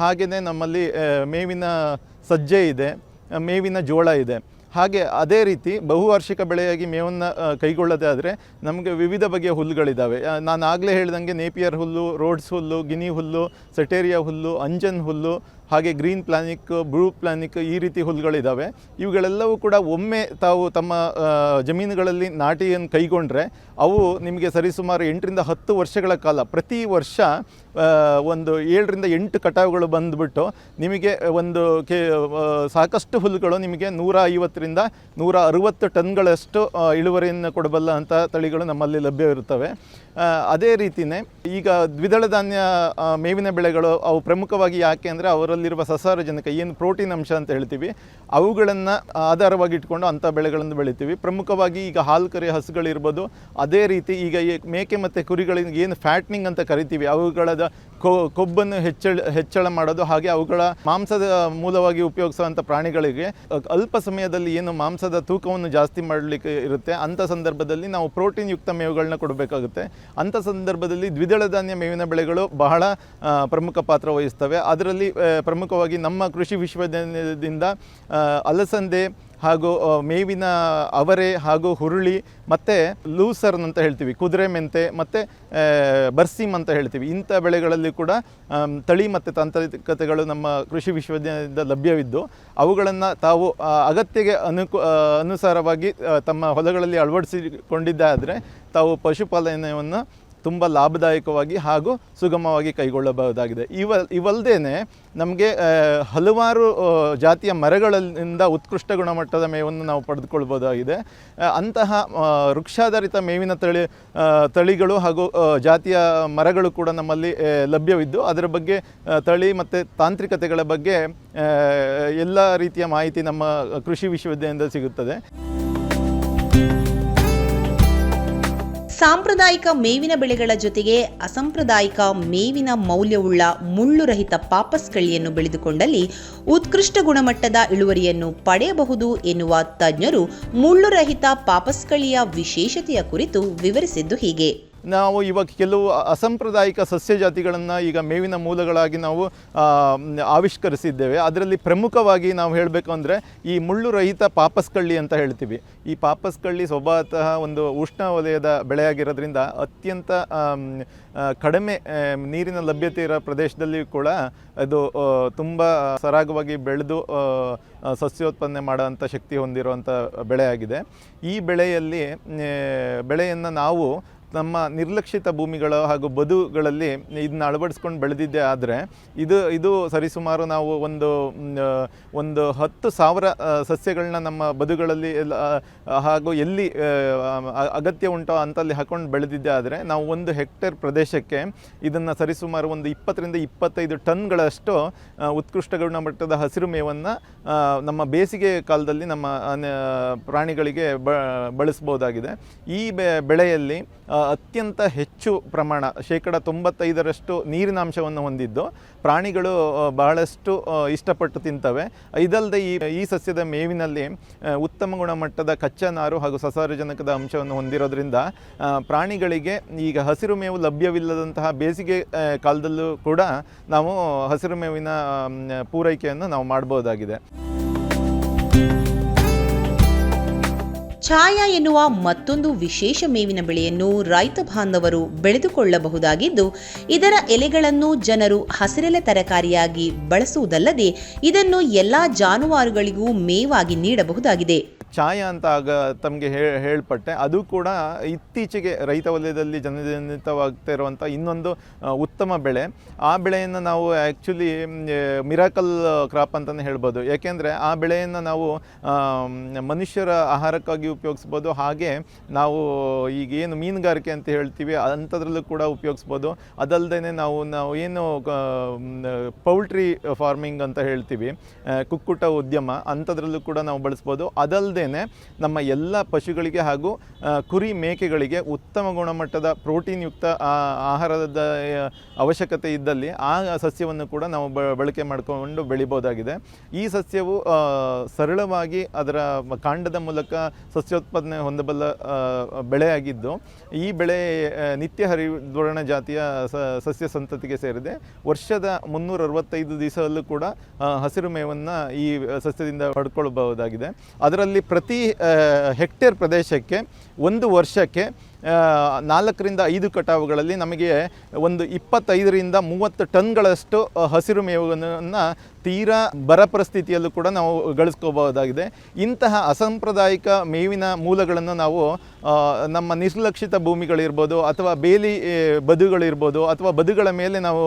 ಹಾಗೆಯೇ ನಮ್ಮಲ್ಲಿ ಮೇವಿನ ಸಜ್ಜೆ ಇದೆ ಮೇವಿನ ಜೋಳ ಇದೆ. ಹಾಗೆ ಅದೇ ರೀತಿ ಬಹುವಾರ್ಷಿಕ ಬೆಳೆಯಾಗಿ ಮೇವನ್ನು ಕೈಗೊಳ್ಳೋದೇ ಆದರೆ ನಮಗೆ ವಿವಿಧ ಬಗೆಯ ಹುಲ್ಲುಗಳಿದ್ದಾವೆ ನಾನು ಆಗಲೇ ಹೇಳ್ದಂಗೆ ನೇಪಿಯರ್ ಹುಲ್ಲು, ರೋಡ್ಸ್ ಹುಲ್ಲು, ಗಿನಿ ಹುಲ್ಲು, ಸೆಟೇರಿಯಾ ಹುಲ್ಲು, ಅಂಜನ್ ಹುಲ್ಲು ಹಾಗೆ ಗ್ರೀನ್ ಪ್ಲಾನಿಕ್, ಬ್ಲೂ ಪ್ಲಾನಿಕ್ ಈ ರೀತಿ ಹುಲ್ಲುಗಳಿದ್ದಾವೆ ಇವುಗಳೆಲ್ಲವೂ ಕೂಡ ಒಮ್ಮೆ ತಾವು ತಮ್ಮ ಜಮೀನುಗಳಲ್ಲಿ ನಾಟಿಯನ್ನು ಕೈಗೊಂಡ್ರೆ ಅವು ನಿಮಗೆ ಸರಿಸುಮಾರು ಎಂಟರಿಂದ ಹತ್ತು ವರ್ಷಗಳ ಕಾಲ, ಪ್ರತಿ ವರ್ಷ ಒಂದು ಏಳರಿಂದ ಎಂಟು ಕಟಾವುಗಳು ಬಂದುಬಿಟ್ಟು ನಿಮಗೆ ಒಂದು ಕೆ ಸಾಕಷ್ಟು ಹುಲ್ಲುಗಳು ನಿಮಗೆ ನೂರ ಐವತ್ತರಿಂದ ನೂರ ಅರುವತ್ತು ಟನ್ಗಳಷ್ಟು ಇಳುವರಿಯನ್ನು ಕೊಡಬಲ್ಲ ಅಂತ ತಳಿಗಳು ನಮ್ಮಲ್ಲಿ ಲಭ್ಯವಿರುತ್ತವೆ ಅದೇ ರೀತಿಯೇ ಈಗ ದ್ವಿದಳ ಧಾನ್ಯ ಮೇವಿನ ಬೆಳೆಗಳು ಅವು ಪ್ರಮುಖವಾಗಿ ಯಾಕೆ ಅಂದರೆ ಅವರಲ್ಲಿರುವ ಸಸಾರಜನಕ ಏನು ಪ್ರೋಟೀನ್ ಅಂಶ ಅಂತ ಹೇಳ್ತೀವಿ, ಅವುಗಳನ್ನು ಆಧಾರವಾಗಿ ಇಟ್ಕೊಂಡು ಅಂಥ ಬೆಳೆಗಳನ್ನು ಬೆಳಿತೀವಿ. ಪ್ರಮುಖವಾಗಿ ಈಗ ಹಾಲು ಕರೆ ಹಸುಗಳಿರ್ಬೋದು, ಅದೇ ರೀತಿ ಈಗ ಮೇಕೆ ಮತ್ತು ಕುರಿಗಳಿಗೆ ಏನು ಫ್ಯಾಟ್ನಿಂಗ್ ಅಂತ ಕರಿತೀವಿ ಅವುಗಳ ಕೊ ಕೊಬ್ಬನ್ನು ಹೆಚ್ಚಳ ಹೆಚ್ಚಳ ಮಾಡೋದು ಹಾಗೆ ಅವುಗಳ ಮಾಂಸದ ಮೂಲವಾಗಿ ಉಪಯೋಗಿಸುವಂಥ ಪ್ರಾಣಿಗಳಿಗೆ ಅಲ್ಪ ಸಮಯದಲ್ಲಿ ಏನು ಮಾಂಸದ ತೂಕವನ್ನು ಜಾಸ್ತಿ ಮಾಡಲಿಕ್ಕೆ ಇರುತ್ತೆ, ಅಂಥ ಸಂದರ್ಭದಲ್ಲಿ ನಾವು ಪ್ರೋಟೀನ್ ಯುಕ್ತ ಮೇವುಗಳನ್ನ ಕೊಡಬೇಕಾಗುತ್ತೆ. ಅಂಥ ಸಂದರ್ಭದಲ್ಲಿ ದ್ವಿದಳ ಧಾನ್ಯ ಮೇವಿನ ಬೆಳೆಗಳು ಬಹಳ ಪ್ರಮುಖ ಪಾತ್ರ ವಹಿಸ್ತವೆ. ಅದರಲ್ಲಿ ಪ್ರಮುಖವಾಗಿ ನಮ್ಮ ಕೃಷಿ ವಿಶ್ವವಿದ್ಯಾಲಯದಿಂದ ಅಲಸಂದೆ ಹಾಗೂ ಮೇವಿನ ಅವರೆ ಹಾಗೂ ಹುರುಳಿ, ಮತ್ತು ಲೂಸರ್ನ್ ಅಂತ ಹೇಳ್ತೀವಿ, ಕುದುರೆ ಮೆಂತೆ, ಮತ್ತು ಬರ್ಸಿಮ್ ಅಂತ ಹೇಳ್ತೀವಿ. ಇಂಥ ಬೆಳೆಗಳಲ್ಲಿ ಕೂಡ ತಳಿ ಮತ್ತು ತಾಂತ್ರಿಕತೆಗಳು ನಮ್ಮ ಕೃಷಿ ವಿಶ್ವವಿದ್ಯಾಲಯದಿಂದ ಲಭ್ಯವಿದ್ದು, ಅವುಗಳನ್ನು ತಾವು ಅಗತ್ಯಗೆ ಅನುಕು ಅನುಸಾರವಾಗಿ ತಮ್ಮ ಹೊಲಗಳಲ್ಲಿ ಅಳವಡಿಸಿಕೊಂಡಿದ್ದಾದರೆ, ತಾವು ಪಶುಪಾಲನೆಯನ್ನು ತುಂಬ ಲಾಭದಾಯಕವಾಗಿ ಹಾಗೂ ಸುಗಮವಾಗಿ ಕೈಗೊಳ್ಳಬಹುದಾಗಿದೆ. ಇವ ಇವಲ್ಲದೇ ನಮಗೆ ಹಲವಾರು ಜಾತಿಯ ಮರಗಳಿಂದ ಉತ್ಕೃಷ್ಟ ಗುಣಮಟ್ಟದ ಮೇವನ್ನು ನಾವು ಪಡೆದುಕೊಳ್ಬೋದಾಗಿದೆ ಅಂತಹ ವೃಕ್ಷಾಧಾರಿತ ಮೇವಿನ ತಳಿ ತಳಿಗಳು ಹಾಗೂ ಜಾತಿಯ ಮರಗಳು ಕೂಡ ನಮ್ಮಲ್ಲಿ ಲಭ್ಯವಿದ್ದು, ಅದರ ಬಗ್ಗೆ ತಳಿ ಮತ್ತು ತಾಂತ್ರಿಕತೆಗಳ ಬಗ್ಗೆ ಎಲ್ಲ ರೀತಿಯ ಮಾಹಿತಿ ನಮ್ಮ ಕೃಷಿ ವಿಶ್ವವಿದ್ಯಾಲಯದಿಂದ ಸಿಗುತ್ತದೆ. ಸಾಂಪ್ರದಾಯಿಕ ಮೇವಿನ ಬೆಳೆಗಳ ಜೊತೆಗೆ ಅಸಾಂಪ್ರದಾಯಿಕ ಮೇವಿನ ಮೌಲ್ಯವುಳ್ಳ ಮುಳ್ಳುರಹಿತ ಪಾಪಸ್ಕಳಿಯನ್ನು ಬೆಳೆದುಕೊಂಡಲ್ಲಿ ಉತ್ಕೃಷ್ಟ ಗುಣಮಟ್ಟದ ಇಳುವರಿಯನ್ನು ಪಡೆಯಬಹುದು ಎನ್ನುವ ತಜ್ಞರು ಮುಳ್ಳುರಹಿತ ಪಾಪಸ್ಕಳಿಯ ವಿಶೇಷತೆಯ ಕುರಿತು ವಿವರಿಸಿದ್ದು ಹೀಗೆ. ನಾವು ಇವಾಗ ಕೆಲವು ಅಸಾಂಪ್ರದಾಯಿಕ ಸಸ್ಯ ಜಾತಿಗಳನ್ನು ಈಗ ಮೇವಿನ ಮೂಲಗಳಾಗಿ ನಾವು ಆವಿಷ್ಕರಿಸಿದ್ದೇವೆ. ಅದರಲ್ಲಿ ಪ್ರಮುಖವಾಗಿ ನಾವು ಹೇಳಬೇಕು ಅಂದರೆ ಈ ಮುಳ್ಳು ರಹಿತ ಪಾಪಸ್ಕಳ್ಳಿ ಅಂತ ಹೇಳ್ತೀವಿ. ಈ ಪಾಪಸ್ಕಳ್ಳಿ ಸ್ವಭಾವತಃ ಒಂದು ಉಷ್ಣ ವಲಯದ ಬೆಳೆಯಾಗಿರೋದ್ರಿಂದ ಅತ್ಯಂತ ಕಡಿಮೆ ನೀರಿನ ಲಭ್ಯತೆ ಇರೋ ಪ್ರದೇಶದಲ್ಲಿ ಕೂಡ ಅದು ತುಂಬ ಸರಾಗವಾಗಿ ಬೆಳೆದು ಸಸ್ಯೋತ್ಪನ್ನ ಮಾಡೋವಂಥ ಶಕ್ತಿ ಹೊಂದಿರುವಂಥ ಬೆಳೆಯಾಗಿದೆ. ಈ ಬೆಳೆಯಲ್ಲಿ ಬೆಳೆಯನ್ನು ನಾವು ನಮ್ಮ ನಿರ್ಲಕ್ಷಿತ ಭೂಮಿಗಳು ಹಾಗೂ ಬದುಗಳಲ್ಲಿ ಇದನ್ನ ಅಳವಡಿಸ್ಕೊಂಡು ಬೆಳೆದಿದ್ದೆ ಆದರೆ ಇದು ಇದು ಸರಿಸುಮಾರು ನಾವು ಒಂದು ಒಂದು ಹತ್ತು ಸಾವಿರ ಸಸ್ಯಗಳನ್ನ ನಮ್ಮ ಬದುಗಳಲ್ಲಿ ಹಾಗೂ ಎಲ್ಲಿ ಅಗತ್ಯ ಉಂಟೋ ಅಂತಲ್ಲಿ ಹಾಕೊಂಡು ಬೆಳೆದಿದ್ದೆ ಆದರೆ ನಾವು ಒಂದು ಹೆಕ್ಟೇರ್ ಪ್ರದೇಶಕ್ಕೆ ಇದನ್ನು ಸರಿಸುಮಾರು ಒಂದು ಇಪ್ಪತ್ತರಿಂದ ಇಪ್ಪತ್ತೈದು ಟನ್ಗಳಷ್ಟು ಉತ್ಕೃಷ್ಟ ಗುಣಮಟ್ಟದ ಹಸಿರು ಮೇವನ್ನು ನಮ್ಮ ಬೇಸಿಗೆ ಕಾಲದಲ್ಲಿ ನಮ್ಮ ಪ್ರಾಣಿಗಳಿಗೆ ಬಳಸ್ಬೋದಾಗಿದೆ ಈ ಬೆಳೆಯಲ್ಲಿ ಅತ್ಯಂತ ಹೆಚ್ಚು ಪ್ರಮಾಣ, ಶೇಕಡ ತೊಂಬತ್ತೈದರಷ್ಟು ನೀರಿನಾಂಶವನ್ನು ಹೊಂದಿದ್ದು, ಪ್ರಾಣಿಗಳು ಬಹಳಷ್ಟು ಇಷ್ಟಪಟ್ಟು ತಿಂತವೆ. ಇದಲ್ಲದೆ ಈ ಈ ಸಸ್ಯದ ಮೇವಿನಲ್ಲಿ ಉತ್ತಮ ಗುಣಮಟ್ಟದ ಕಚ್ಚಾ ನಾರು ಹಾಗೂ ಸಸಾರಜನಕದ ಅಂಶವನ್ನು ಹೊಂದಿರೋದ್ರಿಂದ ಪ್ರಾಣಿಗಳಿಗೆ ಈಗ ಹಸಿರು ಮೇವು ಲಭ್ಯವಿಲ್ಲದಂತಹ ಬೇಸಿಗೆ ಕಾಲದಲ್ಲೂ ಕೂಡ ನಾವು ಹಸಿರು ಮೇವಿನ ಪೂರೈಕೆಯನ್ನು ನಾವು ಮಾಡ್ಬೋದಾಗಿದೆ. ಛಾಯಾ ಎನ್ನುವ ಮತ್ತೊಂದು ವಿಶೇಷ ಮೇವಿನ ಬೆಳೆಯನ್ನು ರೈತ ಬಾಂಧವರು ಬೆಳೆದುಕೊಳ್ಳಬಹುದಾಗಿದ್ದು, ಇದರ ಎಲೆಗಳನ್ನು ಜನರು ಹಸಿರೆಲೆ ತರಕಾರಿಯಾಗಿ ಬಳಸುವುದಲ್ಲದೆ ಇದನ್ನು ಎಲ್ಲಾ ಜಾನುವಾರುಗಳಿಗೂ ಮೇವಾಗಿ ನೀಡಬಹುದಾಗಿದೆ. ಛಾಯ ಅಂತ ಆಗ ತಮಗೆ ಹೇಳ್ಪಟ್ಟೆ. ಅದು ಕೂಡ ಇತ್ತೀಚೆಗೆ ರೈತ ವಲಯದಲ್ಲಿ ಜನಜನಿತವಾಗ್ತಾ ಇರುವಂಥ ಇನ್ನೊಂದು ಉತ್ತಮ ಬೆಳೆ. ಆ ಬೆಳೆಯನ್ನು ನಾವು ಆ್ಯಕ್ಚುಲಿ ಮಿರಾಕಲ್ ಕ್ರಾಪ್ ಅಂತಲೇ ಹೇಳ್ಬೋದು. ಯಾಕೆಂದರೆ ಆ ಬೆಳೆಯನ್ನು ನಾವು ಮನುಷ್ಯರ ಆಹಾರಕ್ಕಾಗಿ ಉಪಯೋಗಿಸ್ಬೋದು. ಹಾಗೆ ನಾವು ಈಗ ಏನು ಮೀನುಗಾರಿಕೆ ಅಂತ ಹೇಳ್ತೀವಿ, ಅಂಥದ್ರಲ್ಲೂ ಕೂಡ ಉಪಯೋಗಿಸ್ಬೋದು. ಅದಲ್ಲದೆ ನಾವು ನಾವು ಏನು ಪೌಲ್ಟ್ರಿ ಫಾರ್ಮಿಂಗ್ ಅಂತ ಹೇಳ್ತೀವಿ ಕುಕ್ಕುಟ ಉದ್ಯಮ, ಅಂಥದ್ರಲ್ಲೂ ಕೂಡ ನಾವು ಬಳಸ್ಬೋದು. ಅದಲ್ಲದೆ ನಮ್ಮ ಎಲ್ಲ ಪಶುಗಳಿಗೆ ಹಾಗೂ ಕುರಿ ಮೇಕೆಗಳಿಗೆ ಉತ್ತಮ ಗುಣಮಟ್ಟದ ಪ್ರೋಟೀನ್ ಯುಕ್ತ ಆ, ಆಹಾರದ ಅವಶ್ಯಕತೆ ಇದ್ದಲ್ಲಿ ಆ ಸಸ್ಯವನ್ನು ಕೂಡ ನಾವು ಬಳಕೆ ಮಾಡಿಕೊಂಡು ಬೆಳಿಬೋದಾಗಿದೆ. ಈ ಸಸ್ಯವು ಸರಳವಾಗಿ ಅದರ ಕಾಂಡದ ಮೂಲಕ ಸಸ್ಯೋತ್ಪಾದನೆ ಹೊಂದಬಲ್ಲ ಬೆಳೆಯಾಗಿದ್ದು ಈ ಬೆಳೆ ನಿತ್ಯ ಹರಿದ್ವರ್ಣ ಜಾತಿಯ ಸಸ್ಯ ಸಂತತಿಗೆ ಸೇರಿದೆ. ವರ್ಷದ ಮುನ್ನೂರ ಅರವತ್ತೈದು ದಿವಸದಲ್ಲೂ ಕೂಡ ಹಸಿರು ಮೇವನ್ನು ಈ ಸಸ್ಯದಿಂದ ಪಡ್ಕೊಳ್ಬಹುದಾಗಿದೆ. ಅದರಲ್ಲಿ ಪ್ರತಿ ಹೆಕ್ಟೇರ್ ಪ್ರದೇಶಕ್ಕೆ ಒಂದು ವರ್ಷಕ್ಕೆ ನಾಲ್ಕರಿಂದ ಐದು ಕಟಾವುಗಳಲ್ಲಿ ನಮಗೆ ಒಂದು ಇಪ್ಪತ್ತೈದರಿಂದ ಮೂವತ್ತು ಟನ್ಗಳಷ್ಟು ಹಸಿರು ಮೇವನ್ನು ತೀರಾ ಬರ ಪರಿಸ್ಥಿತಿಯಲ್ಲೂ ಕೂಡ ನಾವು ಗಳಿಸ್ಕೋಬಹುದಾಗಿದೆ. ಇಂತಹ ಅಸಾಂಪ್ರದಾಯಿಕ ಮೇವಿನ ಮೂಲಗಳನ್ನು ನಾವು ನಮ್ಮ ನಿರ್ಲಕ್ಷಿತ ಭೂಮಿಗಳಿರ್ಬೋದು ಅಥವಾ ಬೇಲಿ ಬದುಗಳಿರ್ಬೋದು ಅಥವಾ ಬದುಗಳ ಮೇಲೆ ನಾವು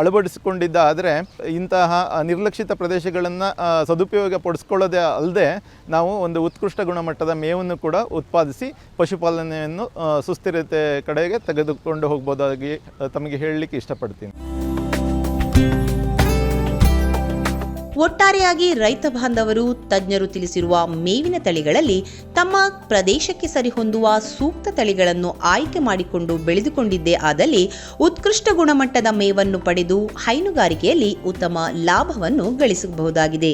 ಅಳವಡಿಸಿಕೊಂಡಿದ್ದ ಆದರೆ ಇಂತಹ ನಿರ್ಲಕ್ಷಿತ ಪ್ರದೇಶಗಳನ್ನು ಸದುಪಯೋಗ ಪಡಿಸ್ಕೊಳ್ಳೋದೇ ಅಲ್ಲದೆ ನಾವು ಒಂದು ಉತ್ಕೃಷ್ಟ ಗುಣಮಟ್ಟದ ಮೇವನ್ನು ಕೂಡ ಉತ್ಪಾದಿಸಿ ಪಶುಪಾಲನೆಯನ್ನು ಸುಸ್ಥಿರತೆ ಕಡೆಗೆ ತೆಗೆದುಕೊಂಡು ಹೋಗ್ಬೋದಾಗಿ ತಮಗೆ ಹೇಳಲಿಕ್ಕೆ ಇಷ್ಟಪಡ್ತೀನಿ. ಒಟ್ಟಾರೆಯಾಗಿ ರೈತ ಬಾಂಧವರು, ತಜ್ಞರು ತಿಳಿಸಿರುವ ಮೇವಿನ ತಳಿಗಳಲ್ಲಿ ತಮ್ಮ ಪ್ರದೇಶಕ್ಕೆ ಸರಿಹೊಂದುವ ಸೂಕ್ತ ತಳಿಗಳನ್ನು ಆಯ್ಕೆ ಮಾಡಿಕೊಂಡು ಬೆಳೆದುಕೊಂಡಿದ್ದೇ ಆದಲ್ಲಿ ಉತ್ಕೃಷ್ಟ ಗುಣಮಟ್ಟದ ಮೇವನ್ನು ಪಡೆದು ಹೈನುಗಾರಿಕೆಯಲ್ಲಿ ಉತ್ತಮ ಲಾಭವನ್ನು ಗಳಿಸಬಹುದಾಗಿದೆ.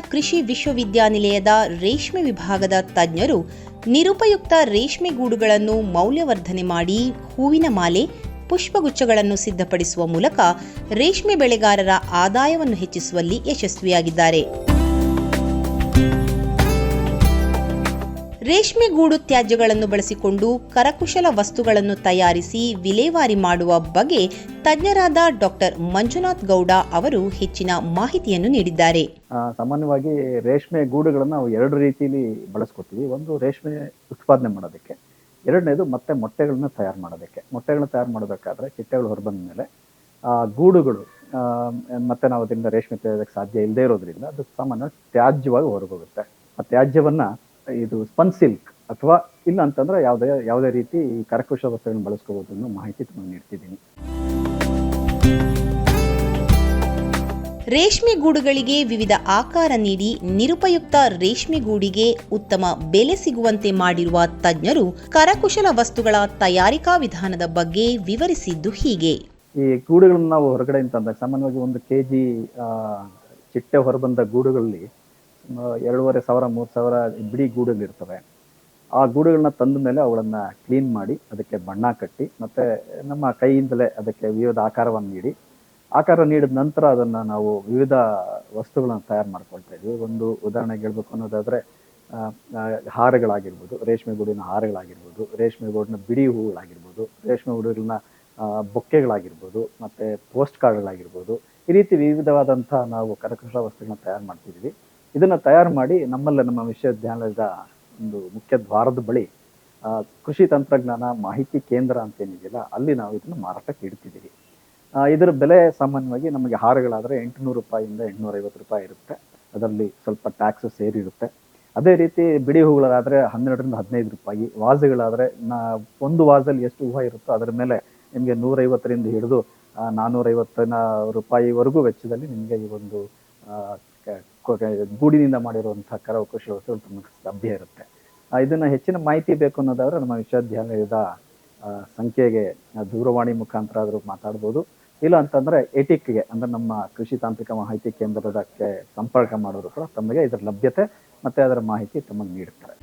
ಕೃಷಿ ವಿಶ್ವವಿದ್ಯಾನಿಲಯದ ರೇಷ್ಮೆ ವಿಭಾಗದ ತಜ್ಞರು ನಿರುಪಯುಕ್ತ ರೇಷ್ಮೆ ಗೂಡುಗಳನ್ನು ಮೌಲ್ಯವರ್ಧನೆ ಮಾಡಿ ಹೂವಿನ ಮಾಲೆ, ಪುಷ್ಪಗುಚ್ಛಗಳನ್ನು ಸಿದ್ಧಪಡಿಸುವ ಮೂಲಕ ರೇಷ್ಮೆ ಬೆಳೆಗಾರರ ಆದಾಯವನ್ನು ಹೆಚ್ಚಿಸುವಲ್ಲಿ ಯಶಸ್ವಿಯಾಗಿದ್ದಾರೆ. ರೇಷ್ಮೆ ಗೂಡು ತ್ಯಾಜ್ಯಗಳನ್ನು ಬಳಸಿಕೊಂಡು ಕರಕುಶಲ ವಸ್ತುಗಳನ್ನು ತಯಾರಿಸಿ ವಿಲೇವಾರಿ ಮಾಡುವ ಬಗ್ಗೆ ತಜ್ಞರಾದ ಡಾಕ್ಟರ್ ಮಂಜುನಾಥ್ ಗೌಡ ಅವರು ಹೆಚ್ಚಿನ ಮಾಹಿತಿಯನ್ನು ನೀಡಿದ್ದಾರೆ. ಸಾಮಾನ್ಯವಾಗಿ ರೇಷ್ಮೆ ಗೂಡುಗಳನ್ನು ನಾವು ಎರಡು ರೀತಿಯಲ್ಲಿ ಬಳಸ್ಕೊತೀವಿ. ಒಂದು ರೇಷ್ಮೆ ಉತ್ಪಾದನೆ ಮಾಡೋದಕ್ಕೆ, ಎರಡನೇದು ಮತ್ತೆ ಮೊಟ್ಟೆಗಳನ್ನ ತಯಾರು ಮಾಡೋದಕ್ಕೆ. ಮೊಟ್ಟೆಗಳನ್ನ ತಯಾರು ಮಾಡಬೇಕಾದ್ರೆ ಚಿಟ್ಟೆಗಳು ಹೊರಬಂದ ಮೇಲೆ ಗೂಡುಗಳು ಮತ್ತೆ ನಾವು ಅದರಿಂದ ರೇಷ್ಮೆ ತೆಗೆಯೋದಕ್ಕೆ ಸಾಧ್ಯ ಇಲ್ಲದೆ ಇರೋದ್ರಿಂದ ಅದು ಸಾಮಾನ್ಯವಾಗಿ ತ್ಯಾಜ್ಯವಾಗಿ ಹೊರಗೋಗುತ್ತೆ. ಆ ತ್ಯಾಜ್ಯವನ್ನ ಇದು ಸ್ಪನ್ ಸಿಲ್ಕ್ ಅಥವಾ ಇಲ್ಲ ಅಂತಂದ್ರೆ ಯಾವುದೇ ಯಾವುದೇ ರೀತಿ ಈ ಕರಕುಶಲ ವಸ್ತುಗಳನ್ನು ಬಳಸ್ಕೋಬಹುದು ಅನ್ನೋ ಮಾಹಿತಿ ತಮಗೆ ನೀಡ್ತಿದ್ದೀನಿ. ರೇಷ್ಮೆ ಗೂಡುಗಳಿಗೆ ವಿವಿಧ ಆಕಾರ ನೀಡಿ ನಿರುಪಯುಕ್ತ ರೇಷ್ಮೆ ಗೂಡಿಗೆ ಉತ್ತಮ ಬೆಲೆ ಸಿಗುವಂತೆ ಮಾಡಿರುವ ತಜ್ಞರು ಕರಕುಶಲ ವಸ್ತುಗಳ ತಯಾರಿಕಾ ವಿಧಾನದ ಬಗ್ಗೆ ವಿವರಿಸಿದ್ದು ಹೀಗೆ. ಈ ಗೂಡುಗಳನ್ನು ನಾವು ಹೊರಗಡೆ ತಂದಾಗ ಸಾಮಾನ್ಯವಾಗಿ ಒಂದು ಕೆಜಿ ಚಿಟ್ಟೆ ಹೊರಬಂದ ಗೂಡುಗಳಲ್ಲಿ ಎರಡೂವರೆ ಸಾವಿರ, ಮೂರು ಸಾವಿರ ಬಿಡಿ ಗೂಡುಗಳಿರ್ತವೆ ಆ ಗೂಡುಗಳನ್ನ ತಂದ ಮೇಲೆ ಅವುಗಳನ್ನ ಕ್ಲೀನ್ ಮಾಡಿ, ಅದಕ್ಕೆ ಬಣ್ಣ ಕಟ್ಟಿ, ಮತ್ತೆ ನಮ್ಮ ಕೈಯಿಂದಲೇ ಅದಕ್ಕೆ ವಿವಿಧ ಆಕಾರವನ್ನು ನೀಡಿ. ಆಕಾರ ನೀಡಿದ ನಂತರ ಅದನ್ನ ನಾವು ವಿವಿಧ ವಸ್ತುಗಳನ್ನ ತಯಾರು ಮಾಡ್ಕೊಳ್ತಾ ಇದ್ವಿ. ಒಂದು ಉದಾಹರಣೆಗೆ ಹೇಳ್ಬೇಕು ಅನ್ನೋದಾದ್ರೆ ಹಾರಗಳಾಗಿರ್ಬೋದು, ರೇಷ್ಮೆ ಗೂಡಿನ ಹಾರಗಳಾಗಿರ್ಬೋದು, ರೇಷ್ಮೆ ಗೂಡಿನ ಬಿಡಿ ಹೂಗಳಾಗಿರ್ಬೋದು, ರೇಷ್ಮೆ ಗೂಡುಗಳನ್ನ ಬೊಕ್ಕೆಗಳಾಗಿರ್ಬೋದು, ಮತ್ತೆ ಪೋಸ್ಟ್ ಕಾರ್ಡ್ಗಳಾಗಿರ್ಬೋದು, ಈ ರೀತಿ ವಿವಿಧವಾದಂಥ ನಾವು ಕರಕುಶಲ ವಸ್ತುಗಳನ್ನ ತಯಾರು ಮಾಡ್ತಿದ್ವಿ. ಇದನ್ನ ತಯಾರು ಮಾಡಿ ನಮ್ಮಲ್ಲೇ ನಮ್ಮ ವಿಶ್ವವಿದ್ಯಾಲಯದ ಒಂದು ಮುಖ್ಯ ದ್ವಾರದ ಬಳಿ ಕೃಷಿ ತಂತ್ರಜ್ಞಾನ ಮಾಹಿತಿ ಕೇಂದ್ರ ಅಂತ ಏನಿದೆಯಲ್ಲ, ಅಲ್ಲಿ ನಾವು ಇದನ್ನು ಮಾರಾಟಕ್ಕೆ ಇಡ್ತಿದ್ದೀವಿ. ಇದರ ಬೆಲೆ ಸಾಮಾನ್ಯವಾಗಿ ನಮಗೆ ಹಾರಗಳಾದರೆ ಎಂಟುನೂರು ರೂಪಾಯಿಯಿಂದ ಎಂಟುನೂರೈವತ್ತು ರೂಪಾಯಿ ಇರುತ್ತೆ. ಅದರಲ್ಲಿ ಸ್ವಲ್ಪ ಟ್ಯಾಕ್ಸ್ ಸೇರಿರುತ್ತೆ. ಅದೇ ರೀತಿ ಬಿಡಿ ಹೂಗಳಾದರೆ ಹನ್ನೆರಡರಿಂದ ಹದಿನೈದು ರೂಪಾಯಿ, ವಾಸಗಳಾದರೆ ನಾ, ಒಂದು ವಾಸಲ್ಲಿ ಎಷ್ಟು ಹೂವು ಇರುತ್ತೋ ಅದರ ಮೇಲೆ ನಿಮಗೆ ನೂರೈವತ್ತರಿಂದ ಹಿಡಿದು ನಾನ್ನೂರೈವತ್ತಿನ ರೂಪಾಯಿವರೆಗೂ ವೆಚ್ಚದಲ್ಲಿ ನಿಮಗೆ ಈ ಒಂದು ಗೂಡಿನಿಂದ ಮಾಡಿರುವಂತಹ ಕರಕುಶಲ ವಸ್ತುಗಳು ತಮಗೆ ಲಭ್ಯ ಇರುತ್ತೆ. ಇದನ್ನು ಹೆಚ್ಚಿನ ಮಾಹಿತಿ ಬೇಕು ಅನ್ನೋದಾದ್ರೆ ನಮ್ಮ ವಿಶ್ವವಿದ್ಯಾಲಯದ ಸಂಖ್ಯೆಗೆ ದೂರವಾಣಿ ಮುಖಾಂತರ ಆದರೂ ಮಾತಾಡ್ಬೋದು. ಇಲ್ಲ ಅಂತಂದ್ರೆ ಎಟಿಕ್ಗೆ, ಅಂದ್ರೆ ನಮ್ಮ ಕೃಷಿ ತಾಂತ್ರಿಕ ಮಾಹಿತಿ ಕೇಂದ್ರದಕ್ಕೆ ಸಂಪರ್ಕ ಮಾಡೋರು ಕೂಡ ತಮಗೆ ಇದರ ಲಭ್ಯತೆ ಮತ್ತೆ ಅದರ ಮಾಹಿತಿ ತಮಗೆ ನೀಡುತ್ತಾರೆ.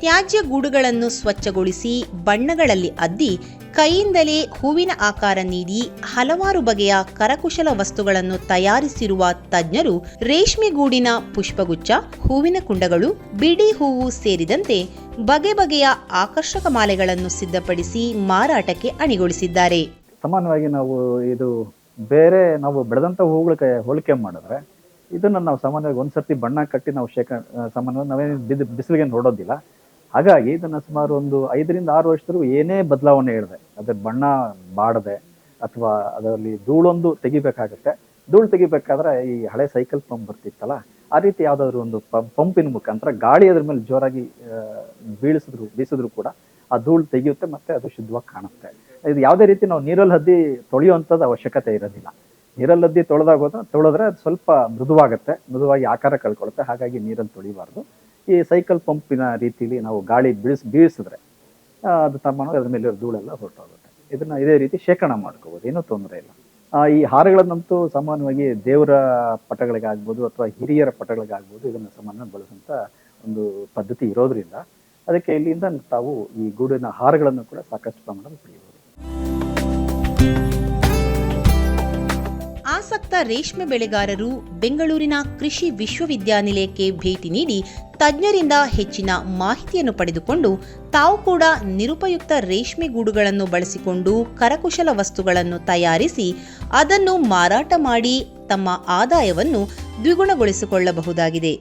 ತ್ಯಾಜ್ಯ ಗೂಡುಗಳನ್ನು ಸ್ವಚ್ಛಗೊಳಿಸಿ ಬಣ್ಣಗಳಲ್ಲಿ ಅದ್ದಿ ಕೈಯಿಂದಲೇ ಹೂವಿನ ಆಕಾರ ನೀಡಿ ಹಲವಾರು ಬಗೆಯ ಕರಕುಶಲ ವಸ್ತುಗಳನ್ನು ತಯಾರಿಸಿರುವ ತಜ್ಞರು ರೇಷ್ಮೆ ಗೂಡಿನ ಪುಷ್ಪಗುಚ್ಛ, ಹೂವಿನ ಕುಂಡಗಳು ಬಿಡಿ ಹೂವು ಸೇರಿದಂತೆ ಬಗೆ ಬಗೆಯ ಆಕರ್ಷಕ ಮಾಲೆಗಳನ್ನು ಸಿದ್ಧಪಡಿಸಿ ಮಾರಾಟಕ್ಕೆ ಅಣಿಗೊಳಿಸಿದ್ದಾರೆ. ಸಾಮಾನ್ಯವಾಗಿ ನಾವು ಇದು ಬೇರೆ ನಾವು ಬೆಳೆದಂತ ಹೂಗಳ ಹೋಲಿಕೆ ಮಾಡಿದ್ರೆ ಇದನ್ನ ನಾವು ಸಾಮಾನ್ಯವಾಗಿ ಒಂದ್ಸರ್ತಿ ಬಣ್ಣ ಕಟ್ಟಿ ನಾವು ಶೇಖ ಸಾಮಾನ್ಯವಾಗಿ ನಾವೇನು ಬಿಸಿಲಿಗೆ ನೋಡೋದಿಲ್ಲ. ಹಾಗಾಗಿ ಇದನ್ನು ಸುಮಾರು ಒಂದು ಐದರಿಂದ ಆರು ವರ್ಷದವರೆಗೂ ಏನೇ ಬದಲಾವಣೆ ಇರದೆ, ಅದ್ರ ಬಣ್ಣ ಬಾಡದೆ ಅಥವಾ ಅದರಲ್ಲಿ ಧೂಳೊಂದು ತೆಗಿಬೇಕಾಗುತ್ತೆ. ಧೂಳು ತೆಗಿಬೇಕಾದ್ರೆ ಈ ಹಳೆ ಸೈಕಲ್ ಪಂಪ್ ಬರ್ತಿತ್ತಲ್ಲ, ಆ ರೀತಿ ಯಾವುದಾದ್ರು ಒಂದು ಪಂಪ್ ಪಂಪಿನ ಮುಖಾಂತರ ಗಾಳಿ ಅದ್ರ ಮೇಲೆ ಜೋರಾಗಿ ಬೀಳಿಸಿದ್ರು, ಬೀಸಿದ್ರು ಕೂಡ ಆ ಧೂಳು ತೆಗೆಯುತ್ತೆ ಮತ್ತೆ ಅದು ಶುದ್ಧವಾಗಿ ಕಾಣುತ್ತೆ. ಇದು ಯಾವುದೇ ರೀತಿ ನಾವು ನೀರಲ್ಲಿ ಹದ್ದಿ ತೊಳೆಯುವಂಥದ್ದು ಅವಶ್ಯಕತೆ ಇರೋದಿಲ್ಲ. ನೀರಲ್ಲಿ ಹದ್ದಿ ತೊಳೆದಾಗೋದ್ರೆ ತೊಳೆದ್ರೆ ಅದು ಸ್ವಲ್ಪ ಮೃದುವಾಗುತ್ತೆ, ಮೃದುವಾಗಿ ಆಕಾರ ಕಳ್ಕೊಳ್ಳುತ್ತೆ ಹಾಗಾಗಿ ನೀರಲ್ಲಿ ತೊಳಿಬಾರ್ದು. ಈ ಸೈಕಲ್ ಪಂಪಿನ ರೀತಿಯಲ್ಲಿ ನಾವು ಗಾಳಿ ಬೀಳಿಸ್, ಬೀಳಿಸಿದ್ರೆ ಅದು ತಮ್ಮ ಅದ್ರ ಮೇಲೆ ಧೂಳೆಲ್ಲ ಹೊರಟೋಗುತ್ತೆ. ಇದನ್ನ ಇದೇ ರೀತಿ ಶೇಖರಣೆ ಮಾಡ್ಕೋಬೋದು, ಏನೂ ತೊಂದರೆ ಇಲ್ಲ. ಈ ಹಾರಗಳನ್ನಂತೂ ಸಾಮಾನ್ಯವಾಗಿ ದೇವರ ಪಟಗಳಿಗಾಗ್ಬೋದು ಅಥವಾ ಹಿರಿಯರ ಪಟಗಳಿಗಾಗ್ಬೋದು ಇದನ್ನು ಸಾಮಾನ್ಯ ಬಳಸುವಂಥ ಒಂದು ಪದ್ಧತಿ ಇರೋದ್ರಿಂದ, ಅದಕ್ಕೆ ಇಲ್ಲಿಂದ ತಾವು ಈ ಗೂಡಿನ ಹಾರಗಳನ್ನು ಕೂಡ ಸಾಕಷ್ಟು ಪ್ರಮಾಣದಲ್ಲಿ ಪಡೆಯಬಹುದು. ಆಸಕ್ತ ರೇಷ್ಮೆ ಬೆಳೆಗಾರರು ಬೆಂಗಳೂರಿನ ಕೃಷಿ ವಿಶ್ವವಿದ್ಯಾನಿಲಯಕ್ಕೆ ಭೇಟಿ ನೀಡಿ ತಜ್ಞರಿಂದ ಹೆಚ್ಚಿನ ಮಾಹಿತಿಯನ್ನು ಪಡೆದುಕೊಂಡು ತಾವು ಕೂಡ ನಿರುಪಯುಕ್ತ ರೇಷ್ಮೆ ಗೂಡುಗಳನ್ನು ಬಳಸಿಕೊಂಡು ಕರಕುಶಲ ವಸ್ತುಗಳನ್ನು ತಯಾರಿಸಿ ಅದನ್ನು ಮಾರಾಟ ಮಾಡಿ ತಮ್ಮ ಆದಾಯವನ್ನು ದ್ವಿಗುಣಗೊಳಿಸಿಕೊಳ್ಳಬಹುದಾಗಿದೆ.